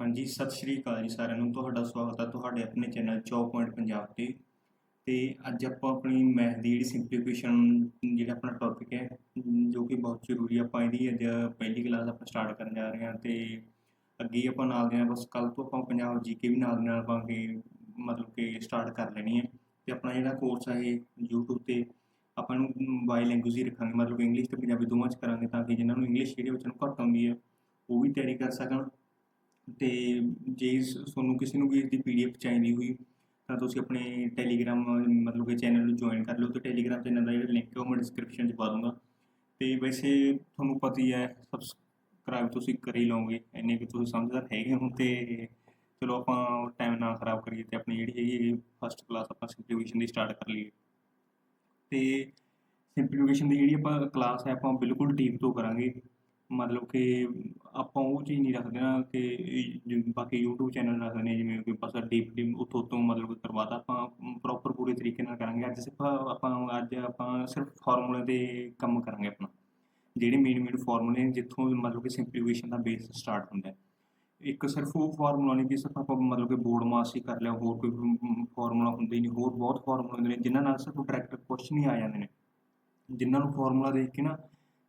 ਹਾਂਜੀ, ਸਤਿ ਸ਼੍ਰੀ ਅਕਾਲ ਜੀ ਸਾਰਿਆਂ ਨੂੰ। ਤੁਹਾਡਾ ਸਵਾਗਤ ਹੈ ਤੁਹਾਡੇ ਆਪਣੇ ਚੈਨਲ ਜੌਬ ਪੁਆਇੰਟ ਪੰਜਾਬ ਤੇ। ਤੇ ਅੱਜ ਆਪਾਂ ਆਪਣੀ ਮੈਥ ਦੀ ਜਿਹੜੀ ਸਿੰਪਲੀਫਿਕੇਸ਼ਨ ਜਿਹੜਾ ਆਪਣਾ ਟੌਪਿਕ ਹੈ ਜੋ ਕਿ ਬਹੁਤ ਜ਼ਰੂਰੀ ਆ। ਆਪਾਂ ਇਹਦੀ ਅੱਜ ਪਹਿਲੀ ਕਲਾਸ ਆਪਾਂ ਸਟਾਰਟ ਕਰਨ ਜਾ ਰਹੇ ਹਾਂ। ਤੇ ਅੱਗੇ ਆਪਾਂ ਨਾਲ ਦੇ ਨਾਲ ਬਸ ਕੱਲ ਤੋਂ ਆਪਾਂ ਪੰਜਾਬ ਜੀਕੇ ਵੀ ਨਾਲ ਦੇ ਨਾਲ ਆਪਾਂ ਕਿ ਮਤਲਬ ਕਿ ਸਟਾਰਟ ਕਰ ਲੈਣੀ ਹੈ। ਤੇ ਆਪਣਾ ਜਿਹੜਾ ਕੋਰਸ ਹੈ ਇਹ YouTube ਤੇ ਆਪਾਂ ਨੂੰ ਬਾਈ ਲੈਂਗੁਏਜ ਹੀ ਰੱਖਾਂਗੇ। ਮਤਲਬ ਇੰਗਲਿਸ਼ ਤੇ ਪੰਜਾਬੀ ਦੋਵਾਂ 'ਚ ਕਰਾਂਗੇ ਤਾਂ ਕਿ ਜਿਨ੍ਹਾਂ ਨੂੰ ਇੰਗਲਿਸ਼ ਜਿਹੜੇ ਬੱਚਿਆਂ ਨੂੰ ਘੱਟ ਆਉਂਦੀ ਹੈ ਉਹ ਵੀ ਤਿਆਰੀ ਕਰ ਸਕਣ। ਤੇ ਜੇ ਤੁਹਾਨੂੰ ਕਿਸੇ ਨੂੰ ਵੀ ਇਸਦੀ ਪੀਡੀਐਫ ਚਾਹੀਦੀ ਹੋਈ, ਤਾਂ ਤੁਸੀਂ ਆਪਣੇ ਟੈਲੀਗ੍ਰਾਮ, ਮਤਲਬ ਕਿ ਚੈਨਲ ਨੂੰ ਜੁਆਇਨ ਕਰ ਲਓ ਤੇ ਟੈਲੀਗ੍ਰਾਮ ਚੈਨਲ ਦਾ ਜਿਹੜਾ ਲਿੰਕ ਹੈ ਉਹ ਮੈਂ ਡਿਸਕ੍ਰਿਪਸ਼ਨ 'ਚ ਪਾ ਦੂੰਗਾ। ਤੇ ਵੈਸੇ ਤੁਹਾਨੂੰ ਪਤਾ ਹੀ ਹੈ, ਸਬਸਕ੍ਰਾਈਬ ਤੁਸੀਂ ਕਰ ਹੀ ਲਓਗੇ, ਇੰਨੇ ਕਿ ਤੁਸੀਂ ਸਮਝਦਾਰ ਹੈਗੇ ਹੋ ਤੇ ਚਲੋ ਆਪਾਂ ਟਾਈਮ ਨਾ ਖਰਾਬ ਕਰੀਏ ਤੇ ਆਪਣੀ ਜਿਹੜੀ ਹੈਗੀ ਫਸਟ ਕਲਾਸ ਆਪਾਂ ਸਿੰਪਲੀਫਿਕੇਸ਼ਨ ਦੀ ਸਟਾਰਟ ਕਰ ਲਈਏ। ਤੇ ਸਿੰਪਲੀਫਿਕੇਸ਼ਨ ਦੀ ਜਿਹੜੀ ਆਪਾਂ ਕਲਾਸ ਹੈ, ਆਪਾਂ ਬਿਲਕੁਲ ਡੀਪ ਤੋਂ ਕਰਾਂਗੇ। ਮਤਲਬ ਕਿ ਆਪਾਂ ਉਹ ਚੀਜ਼ ਨਹੀਂ ਰੱਖਦੇ ਨਾ ਕਿ ਬਾਕੀ YouTube ਚੈਨਲ ਰੱਖਦੇ ਨੇ, ਜਿਵੇਂ ਕਿ ਬਸ ਡੀਪ ਡੀਪ ਉੱਥੋਂ ਤੋਂ ਮਤਲਬ ਕਿ ਕਰਵਾਤਾ, ਆਪਾਂ ਪ੍ਰੋਪਰ ਪੂਰੇ ਤਰੀਕੇ ਨਾਲ ਕਰਾਂਗੇ। ਅੱਜ ਸਿਰਫ ਆਪਾਂ, ਅੱਜ ਆਪਾਂ ਸਿਰਫ ਫਾਰਮੂਲੇ ਤੇ ਕੰਮ ਕਰਾਂਗੇ ਆਪਣਾ। ਜਿਹੜੇ ਮੇਨ ਮੇਨ ਫਾਰਮੂਲੇ ਨੇ, ਜਿੱਥੋਂ ਮਤਲਬ ਕਿ ਸਿੰਪਲੀਫਿਕੇਸ਼ਨ ਦਾ ਬੇਸ ਸਟਾਰਟ ਹੁੰਦਾ ਹੈ। ਇੱਕ ਸਿਰਫ ਉਹ ਫਾਰਮੂਲਾ ਨਹੀਂ ਕਿ ਸਿਰਫ ਆਪਾਂ ਮਤਲਬ ਕਿ ਬੋਰਡ ਮਾਸ ਹੀ ਕਰ ਲਿਆ, ਹੋਰ ਕੋਈ ਫਾਰਮੂਲਾ ਹੁੰਦਾ ਹੀ ਨਹੀਂ। ਹੋਰ ਬਹੁਤ ਫਾਰਮੂਲੇ ਹੁੰਦੇ ਨੇ, ਜਿਨ੍ਹਾਂ ਨਾਲ ਸਿਰਫ ਡਾਇਰੈਕਟ ਕੁਐਸਚਨ ਹੀ ਆ ਜਾਂਦੇ ਨੇ। ਜਿਨ੍ਹਾਂ ਨੂੰ ਫਾਰਮੂਲਾ ਦੇਖ ਕੇ ਨਾ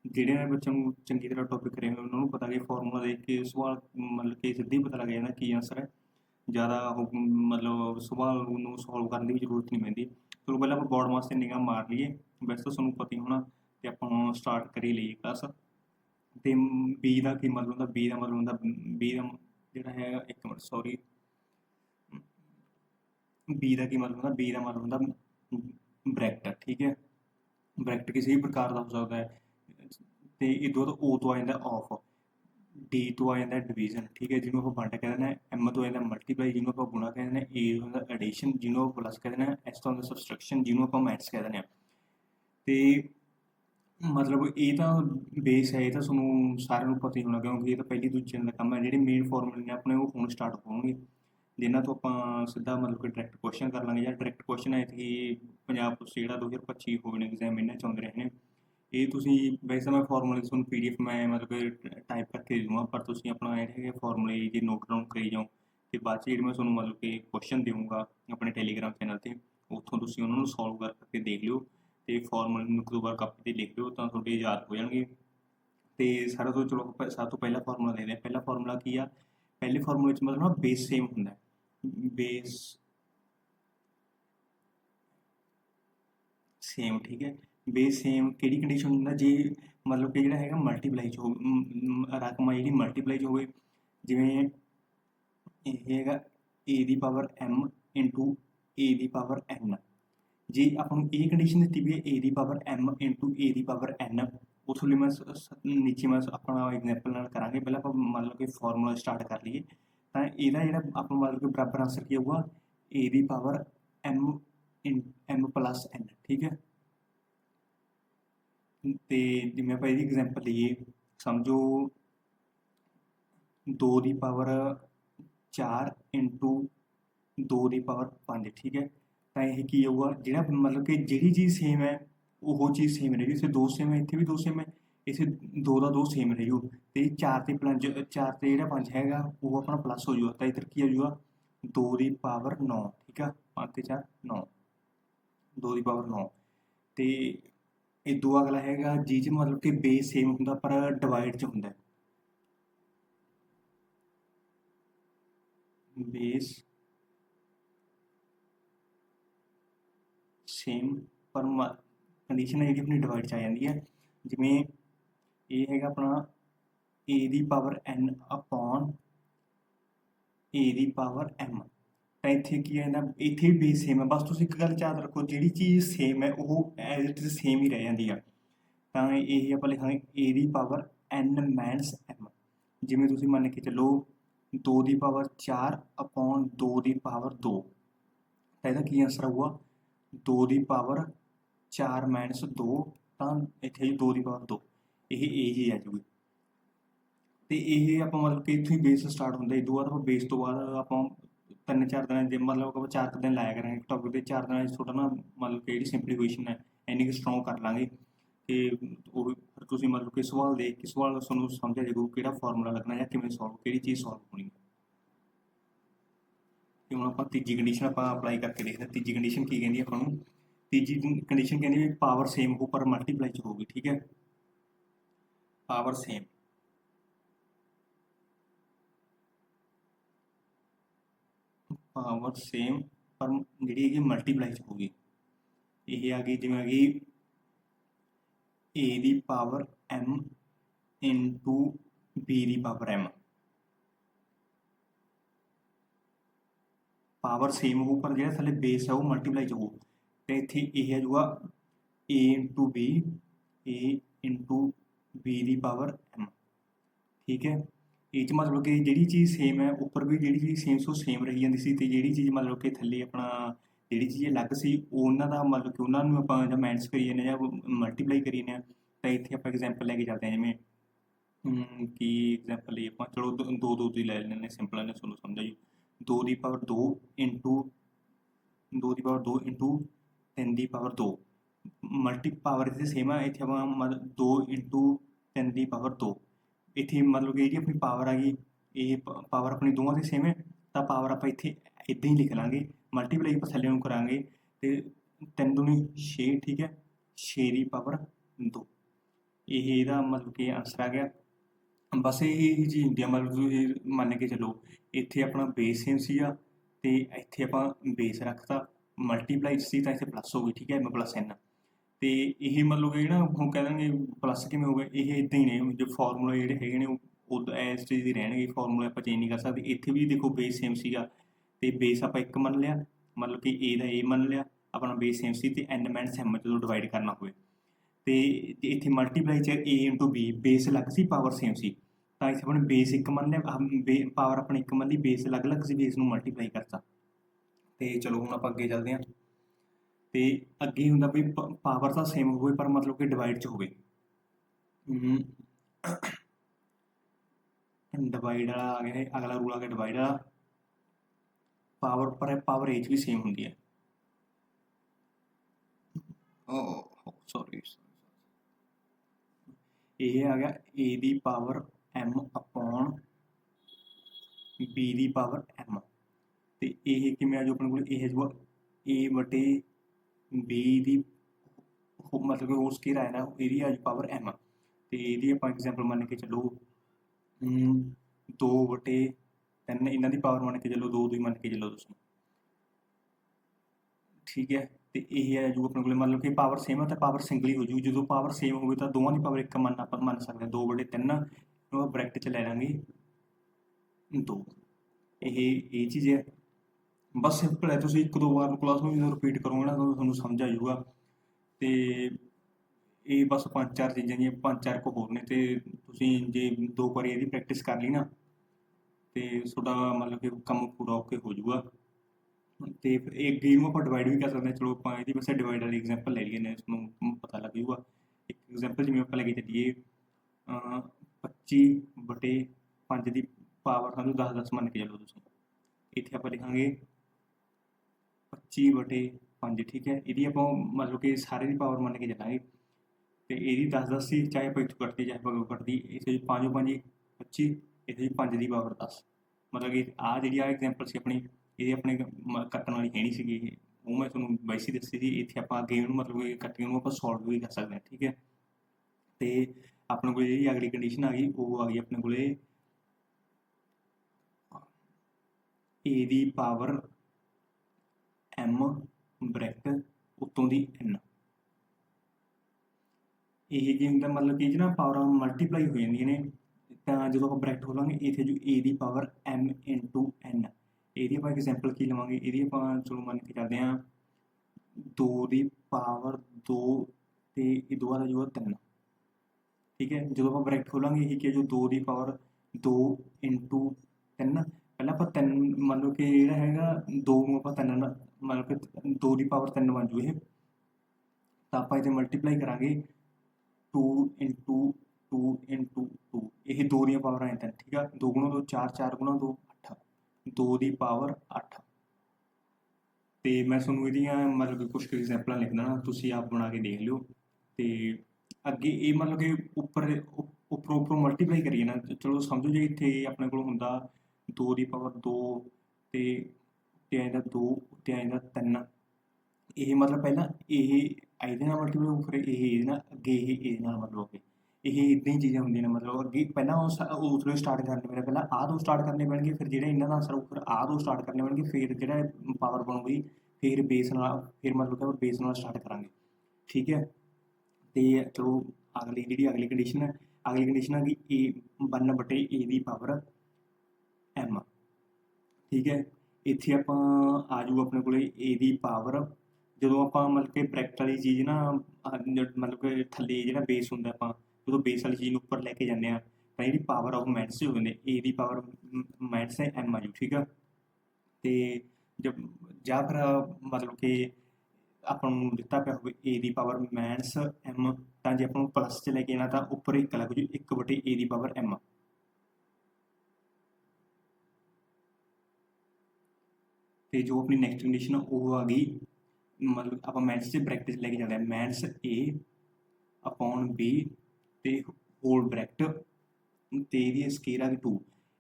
ਜਿਹੜੇ ਬੱਚਿਆਂ ਨੂੰ ਚੰਗੀ ਤਰ੍ਹਾਂ ਟੌਪਿਕ ਕਰੇ ਹੋਏ ਉਹਨਾਂ ਨੂੰ ਪਤਾ ਕਿ ਫਾਰਮੂਲਾ ਦੇਖ ਕੇ ਸਵਾਲ, ਮਤਲਬ ਕਿ ਸਿੱਧੀ ਪਤਾ ਲੱਗ ਜਾਂਦਾ ਕੀ ਆਨਸਰ ਹੈ। ਜ਼ਿਆਦਾ ਮਤਲਬ ਸਵਾਲ ਨੂੰ ਸੋਲਵ ਕਰਨ ਦੀ ਵੀ ਜ਼ਰੂਰਤ ਨਹੀਂ ਪੈਂਦੀ। ਚਲੋ ਪਹਿਲਾਂ ਆਪਾਂ ਬੋਰਡ ਮਾਸ ਤੇ ਨਿਗਾਹ ਮਾਰ ਲਈਏ। ਵੈਸੇ ਤਾਂ ਤੁਹਾਨੂੰ ਪਤਾ ਹੀ ਹੋਣਾ ਤੇ ਆਪਾਂ ਹੁਣ ਸਟਾਰਟ ਕਰੀ ਲਈਏ ਕਲਾਸ ਤੇ ਬੀ ਦਾ ਕੀ ਮਤਲਬ ਹੁੰਦਾ? ਬੀ ਦਾ ਮਤਲਬ ਹੁੰਦਾ ਬੀ ਦਾ ਜਿਹੜਾ ਹੈਗਾ, ਇੱਕ ਮਿੰਟ ਸੌਰੀ ਬੀ ਦਾ ਕੀ ਮਤਲਬ ਹੁੰਦਾ? ਬੀ ਦਾ ਮਤਲਬ ਹੁੰਦਾ ਬ੍ਰੈਕਟ, ਠੀਕ ਹੈ? ਬ੍ਰੈਕਟ ਕਿਸੇ ਵੀ ਪ੍ਰਕਾਰ ਦਾ ਹੋ ਸਕਦਾ ਹੈ। ਤੇ ਇਦੋਂ ਤੋਂ O ਤੋਂ ਆ ਜਾਂਦਾ ਆਫ D ਤੋਂ ਆ ਜਾਂਦਾ ਡਿਵੀਜ਼ਨ ਠੀਕ ਹੈ, ਜਿਹਨੂੰ ਆਪਾਂ ਵੰਡ ਕਹਿੰਦੇ ਨੇ M ਤੋਂ ਆ ਜਾਂਦਾ ਮਲਟੀਪਲਾਈ ਜਿਹਨੂੰ ਆਪਾਂ ਗੁਣਾ ਕਹਿੰਦੇ ਨੇ A ਹੁੰਦਾ ਐਡੀਸ਼ਨ ਜਿਹਨੂੰ ਆਪਾਂ ਪਲੱਸ ਕਹਿੰਦੇ ਨੇ S ਤੋਂ ਹੁੰਦਾ ਸਬਸਟ੍ਰੈਕਸ਼ਨ ਜਿਹਨੂੰ ਆਪਾਂ ਮਾਈਨਸ ਕਹਿੰਦੇ ਨੇ ਤੇ ਮਤਲਬ ਇਹ ਤਾਂ ਬੇਸ ਹੈ, ਇਹ ਤਾਂ ਤੁਹਾਨੂੰ ਸਾਰਿਆਂ ਨੂੰ ਪਤਾ ਹੀ ਹੋਣਾ, ਕਿਉਂਕਿ ਇਹ ਤਾਂ ਪਹਿਲੀ ਦੂਜੀ ਦਾ ਕੰਮ ਹੈ, ਜਿਹੜੇ ਮੇਨ ਫਾਰਮੂਲੇ ਨੇ ਆਪਣੇ, ਉਹ ਹੁਣ ਸਟਾਰਟ ਹੋਣਗੇ। ਜਿਨ੍ਹਾਂ ਤੋਂ ਆਪਾਂ ਸਿੱਧਾ ਮਤਲਬ ਕਿ ਡਾਇਰੈਕਟ ਕੁਐਸਚਨ ਕਰ ਲਾਂਗੇ, ਜਾਂ ਡਾਇਰੈਕਟ ਕੁਐਸਚਨ ਹੈ ਕਿ ਪੰਜਾਬ ਪੁਲਿਸ ਜਿਹੜਾ 2025 ਹੋਏ ਨੇ ਐਗਜ਼ਾਮ ਇਹਨਾਂ ਚ ਆਉਂਦੇ ਰਹੇ ਨੇ। ਇਹ ਤੁਸੀਂ ਵੈਸੇ ਮੈਂ ਫਾਰਮੂਲੇ ਤੁਹਾਨੂੰ ਪੀਡੀਐਫ ਮੈਂ ਮਤਲਬ ਕਿ ਟਾਈਪ ਕਰਕੇ ਦੇ ਦੂੰਗਾ ਪਰ ਤੁਸੀਂ ਆਪਣਾ ਜਿਹੜੇ ਹੈਗੇ ਫਾਰਮੂਲੇ ਜੇ ਨੋਟ ਡਾਊਨ ਕਰੀ ਜਾਓ ਤੇ ਬਾਅਦ ਚ ਜਿਹੜੇ ਮੈਂ ਤੁਹਾਨੂੰ ਮਤਲਬ ਕਿ ਕੁਐਸਚਨ ਦੇਵਾਂਗਾ ਆਪਣੇ ਟੈਲੀਗ੍ਰਾਮ ਚੈਨਲ ਤੇ, ਉੱਥੋਂ ਤੁਸੀਂ ਉਹਨਾਂ ਨੂੰ ਸੋਲਵ ਕਰਕੇ ਦੇਖ ਲਿਓ ਤੇ ਫਾਰਮੂਲੇ ਨੂੰ ਇੱਕ ਦੋ ਵਾਰ ਕਾਪੀ ਤੇ ਲਿਖ ਲਿਓ ਤਾਂ ਤੁਹਾਡੇ ਯਾਦ ਹੋ ਜਾਣਗੇ। ਤੇ ਸਾਰਾ ਤੋਂ ਚਲੋ ਆਪਾਂ ਸਭ ਤੋਂ ਪਹਿਲਾ ਫਾਰਮੂਲਾ ਦੇਖਦੇ ਹਾਂ। ਪਹਿਲਾ ਫਾਰਮੂਲਾ ਕੀ ਆ? ਪਹਿਲੇ ਫਾਰਮੂਲੇ ਚ ਮਤਲਬ ਨਾ ਬੇਸ ਸੇਮ ਹੁੰਦਾ ਬੇਸ ਸੇਮ ਠੀਕ ਹੈ। ਬੇਸ ਸੇਮ ਕਿਹੜੀ ਕੰਡੀਸ਼ਨ ਹੁੰਦਾ ਜੇ ਮਤਲਬ ਕਿ ਜਿਹੜਾ ਹੈਗਾ ਮਲਟੀਪਲਾਈ ਹੋ ਰਕਮ ਆ ਜਿਹੜੀ ਮਲਟੀਪਲਾਈ ਹੋਵੇ, ਜਿਵੇਂ ਇਹ ਹੈਗਾ a ਦੀ ਪਾਵਰ m ਇਨਟੂ a ਦੀ ਪਾਵਰ n ਜੇ ਆਪਾਂ ਨੂੰ ਇਹ ਕੰਡੀਸ਼ਨ ਦਿੱਤੀ ਵੀ ਹੈ a ਦੀ ਪਾਵਰ m ਇਨਟੂ a ਦੀ ਪਾਵਰ n, ਉਸ ਲਈ ਮੈਂ ਨੀਚੇ ਮੈਂ ਆਪਣਾ ਐਗਜ਼ਾਮਪਲ ਨਾਲ ਕਰਾਂਗੇ, ਪਹਿਲਾਂ ਆਪਾਂ ਮੰਨ ਲਓ ਕਿ ਫਾਰਮੂਲਾ ਸਟਾਰਟ ਕਰ ਲਈਏ। ਤਾਂ ਇਹਦਾ ਜਿਹੜਾ ਆਪਾਂ ਮੰਨ ਲਓ ਕਿ ਬਰਾਬਰ ਆਨਸਰ ਕੀ ਹੋਊਗਾ a the power m in m plus n, ਠੀਕ ਹੈ? ਅਤੇ ਜਿਵੇਂ ਆਪਾਂ ਇਹਦੀ ਐਗਜ਼ਾਮਪਲ ਲਈਏ, ਸਮਝੋ ਦੋ ਦੀ ਪਾਵਰ ਚਾਰ ਇੰਟੂ ਦੋ ਦੀ ਪਾਵਰ ਪੰਜ, ਠੀਕ ਹੈ? ਤਾਂ ਇਹ ਕੀ ਹੋਊਗਾ ਜਿਹੜਾ ਮਤਲਬ ਕਿ ਜਿਹੜੀ ਚੀਜ਼ ਸੇਮ ਹੈ, ਉਹ ਚੀਜ਼ ਸੇਮ ਰਹੇਗੀ। ਇਸੇ ਦੋ ਸੇਮ ਹੈ, ਇੱਥੇ ਵੀ ਦੋ ਸੇਮ ਹੈ, ਇਸੇ ਦੋ ਦਾ ਦੋ ਸੇਮ ਰਹੇਗਾ। ਤੇ 4 ਤੇ 5 4 ਤੇ ਜਿਹੜਾ 5 ਹੈਗਾ, ਉਹ ਆਪਣਾ ਪਲੱਸ ਹੋ ਜਾਊਗਾ। ਤਾਂ ਇੱਧਰ ਕੀ ਆ ਜਾਊਗਾ? 2 ਦੀ ਪਾਵਰ 9 ਠੀਕ ਆ? 5 ਤੇ 4 9 2 ਦੀ ਪਾਵਰ 9 ਤੇ ਇਹ ਦੋ ਅਗਲਾ ਹੈਗਾ ਜੀ ਚ ਮਤਲਬ ਕਿ ਬੇਸ ਸੇਮ ਹੁੰਦਾ, ਪਰ ਡਿਵਾਈਡ ਚ ਹੁੰਦਾ ਬੇਸ ਸੇਮ ਪਰ ਕੰਡੀਸ਼ਨ ਹੈ ਜਿਹੜੀ ਆਪਣੀ ਡਿਵਾਈਡ ਚ ਆ ਜਾਂਦੀ ਹੈ। ਜਿਵੇਂ ਇਹ ਹੈਗਾ ਆਪਣਾ a ਦੀ ਪਾਵਰ n ਅਪੋਨ a ਦੀ ਪਾਵਰ m ਤਾਂ ਇੱਥੇ ਕੀ ਹੈ ਨਾ ਇੱਥੇ ਵੀ ਬੇਸ ਸੇਮ ਹੈ ਬਸ ਤੁਸੀਂ ਇੱਕ ਗੱਲ ਯਾਦ ਰੱਖੋ, ਜਿਹੜੀ ਚੀਜ਼ ਸੇਮ ਹੈ, ਉਹ ਐਜ਼ ਇਟ ਇਜ਼ ਸੇਮ ਹੀ ਰਹਿ ਜਾਂਦੀ ਆ। ਤਾਂ ਇਹ ਆਪਾਂ ਲਿਖਾਂਗੇ a ਦੀ ਪਾਵਰ n ਮਾਈਨਸ m ਜਿਵੇਂ ਤੁਸੀਂ ਮੰਨ ਕੇ ਚੱਲੋ 2 ਦੀ ਪਾਵਰ 4 ਅਪੋਨ 2 ਦੀ ਪਾਵਰ 2 ਤਾਂ ਇਹਦਾ ਕੀ ਆਨਸਰ ਆਊਗਾ? 2 ਦੀ ਪਾਵਰ 4 ਮਾਈਨਸ 2 ਤਾਂ ਇੱਥੇ 2 ਦੀ ਪਾਵਰ 2 ਇਹ a ਹੀ ਆ ਜੂਗੀ ਤੇ ਇਹ ਆਪਾਂ ਮਤਲਬ ਕਿ ਇੱਥੋਂ ਹੀ ਬੇਸ ਸਟਾਰਟ ਹੁੰਦਾ। ਇਹ ਤੋਂ ਬਾਅਦ ਆਪਾਂ ਬੇਸ ਤੋਂ ਬਾਅਦ ਆਪਾਂ ਤਿੰਨ ਚਾਰ ਦਿਨਾਂ ਦੇ ਮਤਲਬ ਆਪਾਂ ਚਾਰ ਕੁ ਦਿਨ ਲਾਇਆ ਕਰਾਂਗੇ। ਟੌਪਿਕ ਦੇ ਚਾਰ ਦਿਨਾਂ 'ਚ ਤੁਹਾਡਾ ਨਾ ਮਤਲਬ ਕਿ ਜਿਹੜੀ ਸਿੰਪਲੀਫਿਕੇਸ਼ਨ ਹੈ, ਇੰਨੀ ਕਿ ਸਟਰੋਂਗ ਕਰ ਲਾਂਗੇ ਤੇ ਉਹ ਫਿਰ ਤੁਸੀਂ ਮਤਲਬ ਕਿ ਸਵਾਲ ਦੇ ਕਿ ਸਵਾਲ ਤੁਹਾਨੂੰ ਸਮਝ ਆ ਜਾਊਗਾ ਕਿਹੜਾ ਫਾਰਮੂਲਾ ਲੱਗਣਾ ਜਾਂ ਕਿਵੇਂ ਸੋਲਵ ਕਿਹੜੀ ਚੀਜ਼ ਸੋਲਵ ਹੋਣੀ ਹੈ। ਤੇ ਹੁਣ ਆਪਾਂ ਤੀਜੀ ਕੰਡੀਸ਼ਨ ਆਪਾਂ ਅਪਲਾਈ ਕਰਕੇ ਦੇਖਦੇ ਹਾਂ। ਤੀਜੀ ਕੰਡੀਸ਼ਨ ਕੀ ਕਹਿੰਦੀ ਹੈ ਆਪਾਂ ਨੂੰ? ਤੀਜੀ ਕੰਡੀਸ਼ਨ ਕਹਿੰਦੀ ਵੀ ਪਾਵਰ ਸੇਮ ਹੋ ਪਰ ਮਲਟੀਪਲਾਈ ਚ ਹੋਊਗੀ, ਠੀਕ ਹੈ? ਪਾਵਰ ਸੇਮ ਪਾਵਰ ਸੇਮ ਪਰ ਜਿਹੜੀ ਹੈਗੀ ਮਲਟੀਪਲਾਈ ਚ ਹੋਊਗੀ। ਇਹ ਆ ਗਈ ਜਿਵੇਂ ਆ ਗਈ a ਦੀ ਪਾਵਰ m ਇਨਟੂ b ਦੀ ਪਾਵਰ m ਪਾਵਰ ਸੇਮ ਹੋਊ ਪਰ ਜਿਹੜਾ ਥੱਲੇ ਬੇਸ ਹੈ ਉਹ ਮਲਟੀਪਲਾਈ ਚ ਹੋਊ। ਤੇ ਇੱਥੇ ਇਹ ਆ ਜੂਗਾ a into b, a into b ਦੀ ਪਾਵਰ m ਠੀਕ ਹੈ? ਇਹ ਚ ਮਤਲਬ ਕਿ ਜਿਹੜੀ ਚੀਜ਼ ਸੇਮ ਹੈ, ਉੱਪਰ ਵੀ ਜਿਹੜੀ ਚੀਜ਼ ਸੇਮ ਸੋ ਸੇਮ ਰਹੀ ਜਾਂਦੀ ਸੀ ਤੇ ਜਿਹੜੀ ਚੀਜ਼ ਮਤਲਬ ਕਿ ਥੱਲੇ ਆਪਣਾ ਜਿਹੜੀ ਚੀਜ਼ ਅਲੱਗ ਸੀ, ਉਹਨਾਂ ਦਾ ਮਤਲਬ ਕਿ ਉਹਨਾਂ ਨੂੰ ਆਪਾਂ ਜਾਂ ਮਾਈਨਸ ਕਰੀ ਜਾਂਦੇ ਜਾਂ ਮਲਟੀਪਲਾਈ ਕਰੀ ਜਾਂਦੇ ਤਾਂ ਇੱਥੇ ਆਪਾਂ ਐਗਜ਼ਾਮਪਲ ਲੈ ਕੇ ਚੱਲਦੇ ਹਾਂ ਜਿਵੇਂ ਕਿ ਕੀ ਐਗਜ਼ਾਮਪਲ ਲਈ ਆਪਾਂ ਚਲੋ ਦੋ ਦੋ ਦੋ ਦੀ ਲੈ ਲੈਂਦੇ ਨੇ ਸਿੰਪਲ ਨੇ ਤੁਹਾਨੂੰ ਸਮਝਾ ਜੀ। 2 ਦੀ ਪਾਵਰ 2 ਇਨਟੂ 2 ਦੀ ਪਾਵਰ 2 ਇਨਟੂ 3 ਦੀ ਪਾਵਰ 2 ਮਲਟੀ ਪਾਵਰ ਇੱਥੇ ਸੇਮ ਆ, ਇੱਥੇ ਆਪਾਂ ਮਤਲਬ 2 ਇਨਟੂ 3 ਦੀ ਪਾਵਰ 2 ਇੱਥੇ ਮਤਲਬ ਕਿ ਜਿਹੜੀ ਆਪਣੀ ਪਾਵਰ ਆ ਗਈ, ਇਹ ਪਾਵਰ ਆਪਣੀ ਦੋਵਾਂ ਦੀ ਸੇਮ ਹੈ, ਤਾਂ ਪਾਵਰ ਆਪਾਂ ਇੱਥੇ ਇਦਾਂ ਹੀ ਲਿਖ ਲਾਂਗੇ ਮਲਟੀਪਲਾਈ ਆਪਾਂ ਥੱਲੇ ਨੂੰ ਕਰਾਂਗੇ, ਤੇ 3 ਦੂਣੀ 6 ਠੀਕ ਹੈ 6 ਦੀ ਪਾਵਰ 2 ਇਹ ਇਹਦਾ ਮਤਲਬ ਕਿ ਆਨਸਰ ਆ ਗਿਆ। ਬਸ ਇਹ ਜੀ ਇੰਡੀਆ ਮਤਲਬ ਤੁਸੀਂ ਮੰਨ ਕੇ ਚੱਲੋ, ਇੱਥੇ ਆਪਣਾ ਬੇਸ ਸੇਮ ਸੀਗਾ, ਤੇ ਇੱਥੇ ਆਪਾਂ ਬੇਸ ਰੱਖਤਾ ਮਲਟੀਪਲਾਈ ਸੀ ਤਾਂ ਇੱਥੇ ਪਲੱਸ ਹੋ ਗਈ, ਠੀਕ ਹੈ ਮੈਂ ਪਲੱਸ n ਤੇ ਇਹ ਮਤਲਬ ਕਿ ਜਿਹੜਾ ਹੁਣ ਕਹਿ ਦਾਂਗੇ ਪਲੱਸ ਕਿਵੇਂ ਹੋ ਗਿਆ ਇਹ ਇਦਾਂ ਹੀ ਨੇ ਜੋ ਫਾਰਮੂਲੇ ਜਿਹੜੇ ਹੈਗੇ ਨੇ ਉਹ ਉਦ ਇਸ ਚੀਜ਼ ਦੀ ਰਹਿਣਗੇ ਫਾਰਮੂਲੇ ਆਪਾਂ ਚੇਂਜ ਨਹੀਂ ਕਰ ਸਕਦੇ। ਇੱਥੇ ਵੀ ਦੇਖੋ ਬੇਸ ਸੇਮ ਸੀਗਾ, ਤੇ ਬੇਸ ਆਪਾਂ ਇੱਕ ਮੰਨ ਲਿਆ, ਮਤਲਬ ਕਿ a ਦਾ a ਮੰਨ ਲਿਆ, ਆਪਣਾ ਬੇਸ ਸੇਮ ਸੀ ਤੇ n ਮਾਈਨਸ m ਜਦੋਂ ਡਿਵਾਈਡ ਕਰਨਾ ਹੋਵੇ। ਤੇ ਇੱਥੇ ਮਲਟੀਪਲਾਈ ਚ a b ਬੇਸ ਅਲੱਗ ਸੀ ਪਾਵਰ ਸੇਮ ਸੀ। ਤਾਂ ਇੱਥੇ ਆਪਣੇ ਬੇਸ ਇੱਕ ਮੰਨ ਲਿਆ ਪਾਵਰ ਆਪਣੀ ਇੱਕ ਮੰਨ ਲਈ ਬੇਸ ਅਲੱਗ-ਅਲੱਗ ਸੀ ਬੇਸ ਨੂੰ ਮਲਟੀਪਲਾਈ ਕਰਤਾ। ਤੇ ਚਲੋ ਹੁਣ ਆਪਾਂ ਅੱਗੇ ਚੱਲਦੇ ਹਾਂ। ਤੇ ਅੱਗੇ ਹੁੰਦਾ ਵੀ ਪਾਵਰ ਤਾਂ ਸੇਮ ਹੋਵੇ ਪਰ ਮਤਲਬ ਕਿ ਡਿਵਾਈਡ ਚ ਹੋਵੇ। ਡਿਵਾਈਡ ਵਾਲਾ ਆ ਗਿਆ ਅਗਲਾ ਰੂਲ ਆ ਗਿਆ ਡਿਵਾਈਡ ਵਾਲਾ। ਪਾਵਰ ਪਰ ਪਾਵਰ ਏਜ ਵੀ ਸੇਮ ਹੁੰਦੀ ਹੈ। ਓ ਸੌਰੀ ਇਹ ਆ ਗਿਆ a ਦੀ ਪਾਵਰ m ਅਪੋਨ b ਦੀ ਪਾਵਰ m ਤੇ ਇਹ ਕਿਵੇਂ ਆ ਜੋ ਆਪਣੇ ਕੋਲ ਇਹ ਜੋ a ਵਟੇ b ਦੀ ਮਤਲਬ ਕਿ ਹੋਰ ਸਕੇਅਰ ਆਇਆ ਨਾ ਇਹਦੀ ਆ ਪਾਵਰ m ਤੇ ਇਹਦੀ ਆਪਾਂ ਐਗਜ਼ਾਮਪਲ ਮੰਨ ਕੇ ਚੱਲੋ 2 ਵਟੇ 3 ਇਹਨਾਂ ਦੀ ਪਾਵਰ ਮੰਨ ਕੇ ਚੱਲੋ 2 ਦੀ ਮੰਨ ਕੇ ਚੱਲੋ ਤੁਸੀਂ। ਠੀਕ ਹੈ, ਤੇ ਇਹ ਹੈ ਜੋ ਆਪਣੇ ਕੋਲ, ਮਤਲਬ ਕਿ ਪਾਵਰ ਸੇਮ ਹੈ ਤਾਂ ਪਾਵਰ ਸਿੰਗਲ ਹੀ ਹੋ ਜੂ। ਜਦੋਂ ਪਾਵਰ ਸੇਮ ਹੋਵੇ ਤਾਂ ਦੋਵਾਂ ਦੀ ਪਾਵਰ ਇੱਕ ਮੰਨ ਆਪਾਂ ਮੰਨ ਸਕਦੇ ਹਾਂ। 2 ਵਟੇ 3 ਉਹ ਬ੍ਰੈਕਟ ਚ ਲੈ ਲਾਂਗੇ। 2 ਇਹ ਇਹ ਚੀਜ਼ ਹੈ। ਬਸ ਸਿੰਪਲ ਹੈ, ਤੁਸੀਂ ਇੱਕ ਦੋ ਵਾਰ ਕਲਾਸ ਨੂੰ ਜਦੋਂ ਰਿਪੀਟ ਕਰੋਗੇ ਨਾ ਤਾਂ ਤੁਹਾਨੂੰ ਸਮਝ ਆ ਜਾਊਗਾ ਤੇ ਇਹ ਬਸ ਪੰਜ ਚਾਰ ਚੀਜ਼ਾਂ ਦੀਆਂ ਪੰਜ ਚਾਰ ਕੋ ਹੋਰ ਨੇ ਤੇ ਤੁਸੀਂ ਜੇ ਦੋ ਵਾਰੀ ਇਹਦੀ ਪ੍ਰੈਕਟਿਸ ਕਰ ਲਈ ਨਾ, ਤੇ ਤੁਹਾਡਾ ਮਤਲਬ ਕਿ ਕੰਮ ਪੂਰਾ ਓਕੇ ਹੋ ਜਾਊਗਾ। ਤੇ ਫਿਰ ਇਹ ਗੇਮ ਆਪਾਂ ਡਿਵਾਈਡ ਵੀ ਕਰ ਸਕਦੇ ਹਾਂ। ਚਲੋ ਆਪਾਂ ਇਹਦੀ ਬਸ ਡਿਵਾਈਡ ਵਾਲੀ ਐਗਜ਼ਾਮਪਲ ਲੈ ਲਈਏ ਨੇ ਤੁਹਾਨੂੰ ਪਤਾ ਲੱਗ ਜਾਊਗਾ। ਇੱਕ ਐਗਜ਼ਾਮਪਲ ਜਿਵੇਂ ਆਪਾਂ ਲੈ ਕੇ ਚੱਲੀਏ, ਅਹ 25 ਬਟੇ 5 ਦੀ ਪਾਵਰ ਸਾਨੂੰ 10 10 ਮੰਨ ਕੇ ਚੱਲੋ ਤੁਸੀਂ। ਇੱਥੇ ਆਪਾਂ ਲਿਖਾਂਗੇ 25 ਬਟੇ 5 ਠੀਕ ਹੈ? ਇਹਦੀ ਆਪਾਂ ਮਤਲਬ ਕਿ ਸਾਰੇ ਦੀ ਪਾਵਰ ਮੰਨ ਕੇ ਚੱਲਾਂਗੇ। ਤੇ ਇਹਦੀ 10 10 ਸੀ, ਚਾਹੇ ਆਪਾਂ ਇੱਥੋਂ ਕੱਟਦੇ, ਚਾਹੇ ਆਪਾਂ ਕੱਟਦੀ, ਇੱਥੇ 5 5 25 ਇੱਥੇ 5 ਦੀ ਪਾਵਰ 10 ਮਤਲਬ ਕਿ ਆ ਜਿਹੜੀ ਆ ਐਗਜ਼ਾਮਪਲ ਸੀ ਆਪਣੀ, ਇਹਦੀ ਆਪਣੇ ਕੱਟਣ ਵਾਲੀ ਹੈ ਨਹੀਂ ਸੀਗੀ ਇਹ। ਉਹ ਮੈਂ ਤੁਹਾਨੂੰ ਵੈਸੇ ਹੀ ਦੱਸੀ ਸੀ, ਇੱਥੇ ਆਪਾਂ ਅੱਗੇ ਨੂੰ ਮਤਲਬ ਕਿ ਕੱਟੀਆਂ ਨੂੰ ਆਪਾਂ ਸੋਲਵ ਵੀ ਕਰ ਸਕਦੇ ਹਾਂ, ਠੀਕ ਹੈ? ਤੇ ਆਪਣੇ ਕੋਲ ਜਿਹੜੀ ਅਗਲੀ ਕੰਡੀਸ਼ਨ ਆ ਗਈ, ਉਹ ਆ ਗਈ ਆਪਣੇ ਕੋਲੇ, a ਦੀ ਪਾਵਰ ਐਮ ਬ੍ਰੈਕਟ ਉੱਤੋਂ ਦੀ n ਇਹ ਕੀ ਹੁੰਦਾ ਮਤਲਬ ਕਿ ਇਹ ਨਾ ਪਾਵਰਾਂ ਮਲਟੀਪਲਾਈ ਹੋ ਜਾਂਦੀਆਂ ਨੇ, ਤਾਂ ਜਦੋਂ ਆਪਾਂ ਬ੍ਰੈਕਟ ਖੋਲਾਂਗੇ, ਇੱਥੇ ਜੋ a ਦੀ ਪਾਵਰ m n, ਇਹਦੀ ਆਪਾਂ ਐਗਜ਼ਾਮਪਲ ਕੀ ਲਵਾਂਗੇ? ਇਹਦੀ ਆਪਾਂ ਚਲੋ ਮੰਨ ਕੇ ਚੱਲਦੇ ਹਾਂ 2 ਦੀ ਪਾਵਰ 2 ਤੇ ਇਹ ਦੋ ਦਾ ਜੋ 3 ਠੀਕ ਹੈ? ਜਦੋਂ ਆਪਾਂ ਬ੍ਰੈਕਟ ਖੋਲਾਂਗੇ, ਇਹ ਕੀ ਹੈ ਜੋ 2 ਦੀ ਪਾਵਰ 2 ਇਨਟੂ 3 ਪਹਿਲਾਂ ਆਪਾਂ ਤਿੰਨ, ਮੰਨ ਲਓ ਕਿ ਜਿਹੜਾ ਹੈਗਾ 2 ਨੂੰ ਆਪਾਂ ਤਿੰਨ ਨਾਲ ਮਤਲਬ ਕਿ 2 ਦੀ ਪਾਵਰ 3 ਬਣ ਜੂ ਇਹ। ਤਾਂ ਆਪਾਂ ਇਹਦੇ ਮਲਟੀਪਲਾਈ ਕਰਾਂਗੇ 2 ਇਨਟੂ 2 ਇਨਟੂ 2 ਇਹ 2 ਦੀਆਂ ਪਾਵਰਾਂ ਆਏ ਤਾਂ ਠੀਕ ਆ? 2 ਗੁਣਾ 2 4 4 ਗੁਣਾ 2 8 2 ਦੀ ਪਾਵਰ 8 ਤੇ ਮੈਂ ਤੁਹਾਨੂੰ ਇਹਦੀਆਂ, ਮਤਲਬ ਕਿ ਕੁ ਐਗਜ਼ਾਮਪਲਾਂ ਲਿਖ ਦੇਣਾ ਤੁਸੀਂ ਆਪ ਬਣਾ ਕੇ ਦੇਖ ਲਿਓ। ਤੇ ਅੱਗੇ ਇਹ ਮਤਲਬ ਕਿ ਉੱਪਰ, ਉਪ- ਉੱਪਰੋਂ ਉੱਪਰੋਂ ਮਲਟੀਪਲਾਈ ਕਰੀਏ ਨਾ ਚਲੋ ਸਮਝੋ ਜੇ ਇੱਥੇ ਆਪਣੇ ਕੋਲ ਹੁੰਦਾ 2 ਦੀ ਪਾਵਰ 2 ਤੇ ਉੱਤੇ ਆ ਜਾਂਦਾ 2 ਉੱਤੇ ਆ ਜਾਂਦਾ 3 ਇਹ ਮਤਲਬ ਪਹਿਲਾਂ ਇਹ ਇਹਦੇ ਨਾਲ ਮਲਟੀਪਲ ਹੋਊ ਫਿਰ ਇਹ ਇਹਦੇ ਨਾਲ, ਅੱਗੇ ਇਹ ਇਹਦੇ ਨਾਲ ਮਤਲਬ ਹੋਵੇ ਇਹ ਇਦਾਂ ਹੀ ਚੀਜ਼ਾਂ ਹੁੰਦੀਆਂ ਨੇ ਮਤਲਬ ਅੱਗੇ ਪਹਿਲਾਂ ਉਹ ਉਸ ਸਟਾਰਟ ਕਰਨੇ ਪੈਣੇ ਪਹਿਲਾਂ ਆਹ ਤੋਂ ਸਟਾਰਟ ਕਰਨੇ ਪੈਣਗੇ, ਫਿਰ ਜਿਹੜਾ ਇਹਨਾਂ ਦਾ ਆਨਸਰ ਆਊ ਫਿਰ ਆਹ ਤੋਂ ਸਟਾਰਟ ਕਰਨੇ ਪੈਣਗੇ, ਫਿਰ ਜਿਹੜਾ ਪਾਵਰ ਬਣੂਗੀ, ਫਿਰ ਬੇਸ ਨਾਲ, ਫਿਰ ਮਤਲਬ ਕਿ ਬੇਸ ਨਾਲ ਸਟਾਰਟ ਕਰਾਂਗੇ। ਠੀਕ ਹੈ? ਤੇ ਚਲੋ ਅਗਲੀ ਜਿਹੜੀ ਅਗਲੀ ਕੰਡੀਸ਼ਨ ਹੈ, ਅਗਲੀ ਕੰਡੀਸ਼ਨ ਹੈ ਕਿ a 1 ਬਟੇ a ਦੀ ਪਾਵਰ m ਠੀਕ ਹੈ? ਇੱਥੇ ਆਪਾਂ ਆ ਜੂ ਆਪਣੇ ਕੋਲੇ a ਦੀ ਪਾਵਰ ਜਦੋਂ ਆਪਾਂ ਮਤਲਬ ਕਿ ਬ੍ਰੈਕਟ ਵਾਲੀ ਚੀਜ਼ ਨਾ ਮਤਲਬ ਕਿ ਥੱਲੇ ਜਿਹੜਾ ਬੇਸ ਹੁੰਦਾ ਆਪਾਂ, ਜਦੋਂ ਬੇਸ ਵਾਲੀ ਚੀਜ਼ ਨੂੰ ਉੱਪਰ ਲੈ ਕੇ ਜਾਂਦੇ ਆ ਤਾਂ ਜਿਹੜੀ ਪਾਵਰ ਆਫ ਉਹ ਮਾਈਨਸ ਹੋ ਜਾਂਦੀ a ਦੀ ਪਾਵਰ ਮਾਈਨਸ ਹੈ, m ਆ ਜੂ ਠੀਕ ਆ? ਤੇ ਜਦ ਜਾਂ ਫਿਰ ਮਤਲਬ ਕਿ ਆਪਾਂ ਨੂੰ ਦਿੱਤਾ ਪਿਆ ਹੋਵੇ a ਦੀ ਪਾਵਰ ਮਾਈਨਸ m, ਤਾਂ ਜੇ ਆਪਾਂ ਨੂੰ ਪਲੱਸ ਚ ਲੈ ਕੇ ਜਾਣਾ ਤਾਂ ਉੱਪਰ ਇੱਕ ਲੱਗ ਜੂ 1 ਬਟੇ a ਦੀ ਪਾਵਰ m ਤੇ ਜੋ ਆਪਣੀ ਨੈਕਸਟ ਕੰਡੀਸ਼ਨ ਉਹ ਆ ਗਈ। ਮਤਲਬ ਆਪਾਂ ਮਾਈਨਸ ਚ ਬ੍ਰੈਕਟ ਚ ਲੈ ਕੇ ਜਾਂਦੇ ਆ ਮਾਈਨਸ a ਅਪੋਨ b ਤੇ ਹੋਲ ਬ੍ਰੈਕਟ ਤੇ ਇਹਦੀ ਸਕੇਅਰ ਆ 2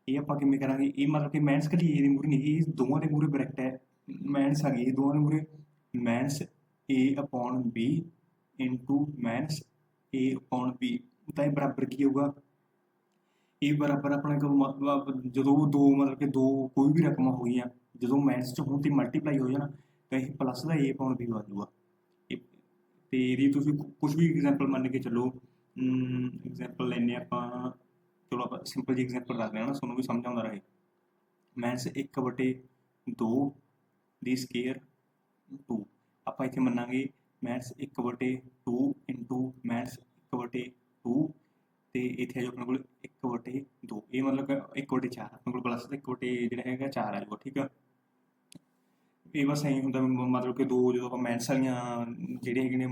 ਇਹ ਆਪਾਂ ਕਿਵੇਂ ਕਰਾਂਗੇ? ਇਹ ਮਤਲਬ ਕਿ ਮੈਨਸ ਕਲੀ ਇਹ ਦੀ ਮੂਰੇ ਨਹੀਂ, ਇਹ ਦੋਵਾਂ ਦੇ ਮੂਰੇ ਬ੍ਰੈਕਟ ਹੈ। ਮੈਨਸ ਆ ਗਈ ਇਹ ਦੋਵਾਂ ਦੇ ਮੂਰੇ minus a upon b into minus a upon b ਤਾਂ ਇਹ ਬਰਾਬਰ ਕੀ ਹੋਊਗਾ? ਇਹ ਬਰਾਬਰ ਆਪਣੇ ਕੋਲ ਮਤਲਬ ਜਦੋਂ ਦੋ, ਮਤਲਬ ਕਿ ਦੋ ਕੋਈ ਵੀ ਰਕਮਾਂ ਹੋਈਆਂ ਜਦੋਂ ਮਾਈਨਸ ਚ ਹੋਣ ਤੇ ਮਲਟੀਪਲਾਈ ਹੋ ਜਾਣਾ, ਤਾਂ ਇਹ ਪਲੱਸ ਦਾ a ਅਪੋਨ b ਆ ਜਾਊਗਾ। ਇਹ- ਤੇ ਇਹਦੀ ਤੁਸੀਂ ਕੁਝ ਵੀ ਐਗਜ਼ਾਮਪਲ ਮੰਨ ਕੇ ਚੱਲੋ ਐਗਜ਼ਾਮਪਲ ਲੈਨੇ ਆਪਾਂ, ਚਲੋ ਆਪਾਂ ਸਿੰਪਲ ਜੀ ਐਗਜ਼ਾਮਪਲ ਰੱਖਦੇ ਹਾਂ ਨਾ ਤੁਹਾਨੂੰ ਵੀ ਸਮਝ ਆਉਂਦਾ ਰਹੇ। ਮਾਈਨਸ 1 ਬਟੇ 2 ਦੀ ਸਕੇਅਰ 2 ਆਪਾਂ ਇੱਥੇ ਮੰਨਾਂਗੇ ਮਾਈਨਸ 1 ਬਟੇ 2 ਇਨਟੂ ਮਾਈਨਸ 1 ਬਟੇ 2 ਤੇ ਇੱਥੇ ਆ ਜਾਓ ਆਪਣੇ ਕੋਲ 1 ਬਟੇ 2 ਇਹ ਮਤਲਬ ਕਿ 1 ਬਟੇ 4 ਆਪਣੇ ਕੋਲ ਪਲੱਸ 1 ਬਟੇ ਜਿਹੜਾ ਹੈਗਾ 4 ਆ ਜਾਊਗਾ, ਠੀਕ ਆ? ਇਹ ਬਸ ਐਂ ਹੁੰਦਾ ਮ- ਮਤਲਬ ਕਿ ਦੋ ਜਦੋਂ ਆਪਾਂ ਮੈਥਸ ਵਾਲੀਆਂ ਜਿਹੜੇ ਹੈਗੇ ਨੇ,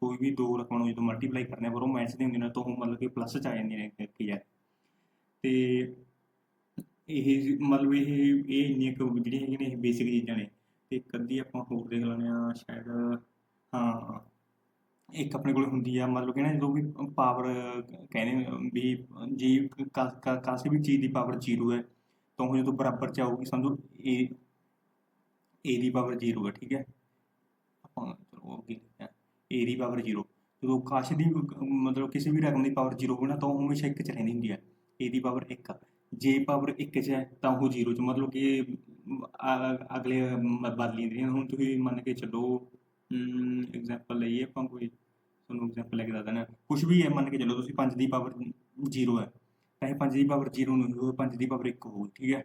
ਕੋਈ ਵੀ ਦੋ ਰਕਮਾਂ ਨੂੰ ਜਦੋਂ ਮਲਟੀਪਲਾਈ ਕਰਨੇ ਪਰ ਉਹ ਮੈਥਸ ਦੇ ਹੁੰਦੇ ਨੇ, ਤਾਂ ਉਹ ਮਤਲਬ ਕਿ ਪਲੱਸ ਚ ਆ ਜਾਂਦੀਆਂ ਨੇ ਕੀ ਯਾਰ ਤੇ ਇਹ ਮਤਲਬ ਇਹ ਇਹ ਇੰਨੀਆਂ ਕੁ ਜਿਹੜੀਆਂ ਹੈਗੀਆਂ ਨੇ, ਇਹ ਬੇਸਿਕ ਚੀਜ਼ਾਂ ਨੇ। ਤੇ ਇੱਕ ਅੱਧੀ ਆਪਾਂ ਹੋਰ ਦੇਖ ਲੈਂਦੇ ਆ ਸ਼ਾਇਦ, ਹਾਂ, ਇੱਕ ਆਪਣੇ ਕੋਲ ਹੁੰਦੀ ਆ, ਮਤਲਬ ਕਿ ਨਾ ਜਦੋਂ ਵੀ ਪਾਵਰ ਕਹਿੰਦੇ ਵੀ ਜੀ ਕਾ- ਕਾਸੇ ਵੀ ਚੀਜ਼ ਦੀ ਪਾਵਰ 0 ਹੈ, ਤਾਂ ਉਹ ਜਦੋਂ ਬਰਾਬਰ ਚ ਆਊਗੀ, ਸਮਝੋ, ਇਹ a ਦੀ ਪਾਵਰ 0 ਹੈ ਠੀਕ ਹੈ? ਆਪਾਂ ਚਲੋ ਅੱਗੇ ਲਿਖਿਆ a ਦੀ ਪਾਵਰ 0 ਜਦੋਂ ਕਾਸ਼ ਦੀ ਮਤਲਬ ਕਿਸੇ ਵੀ ਰਕਮ ਦੀ ਪਾਵਰ 0 ਹੋਵੇ ਨਾ, ਤਾਂ ਉਹ ਹਮੇਸ਼ਾ 1 ਚ ਰਹਿੰਦੀ ਹੁੰਦੀ ਹੈ। A ਦੀ ਪਾਵਰ 1 ਜੇ ਪਾਵਰ 1 ਚ ਹੈ, ਤਾਂ ਉਹ 0 ਚ। ਮਤਲਬ ਕਿ ਅਗਲੇ ਬਦਲੀ ਜਾਂਦੀਆਂ ਹੁਣ ਤੁਸੀਂ ਮੰਨ ਕੇ ਚੱਲੋ ਐਗਜ਼ਾਮਪਲ ਲਈਏ ਆਪਾਂ ਕੋਈ। ਤੁਹਾਨੂੰ ਐਗਜ਼ਾਮਪਲ ਲੈ ਕੇ ਦੱਸ ਦੇਣਾ ਕੁਝ ਵੀ ਹੈ, ਮੰਨ ਕੇ ਚੱਲੋ, ਤੁਸੀਂ 5 ਦੀ ਪਾਵਰ 0 ਹੈ। ਤਾਂ ਇਹ 5 ਦੀ ਪਾਵਰ 0 ਨੂੰ ਹੋਵੇ 5 ਦੀ ਪਾਵਰ 1 ਹੋਊ ਠੀਕ ਹੈ?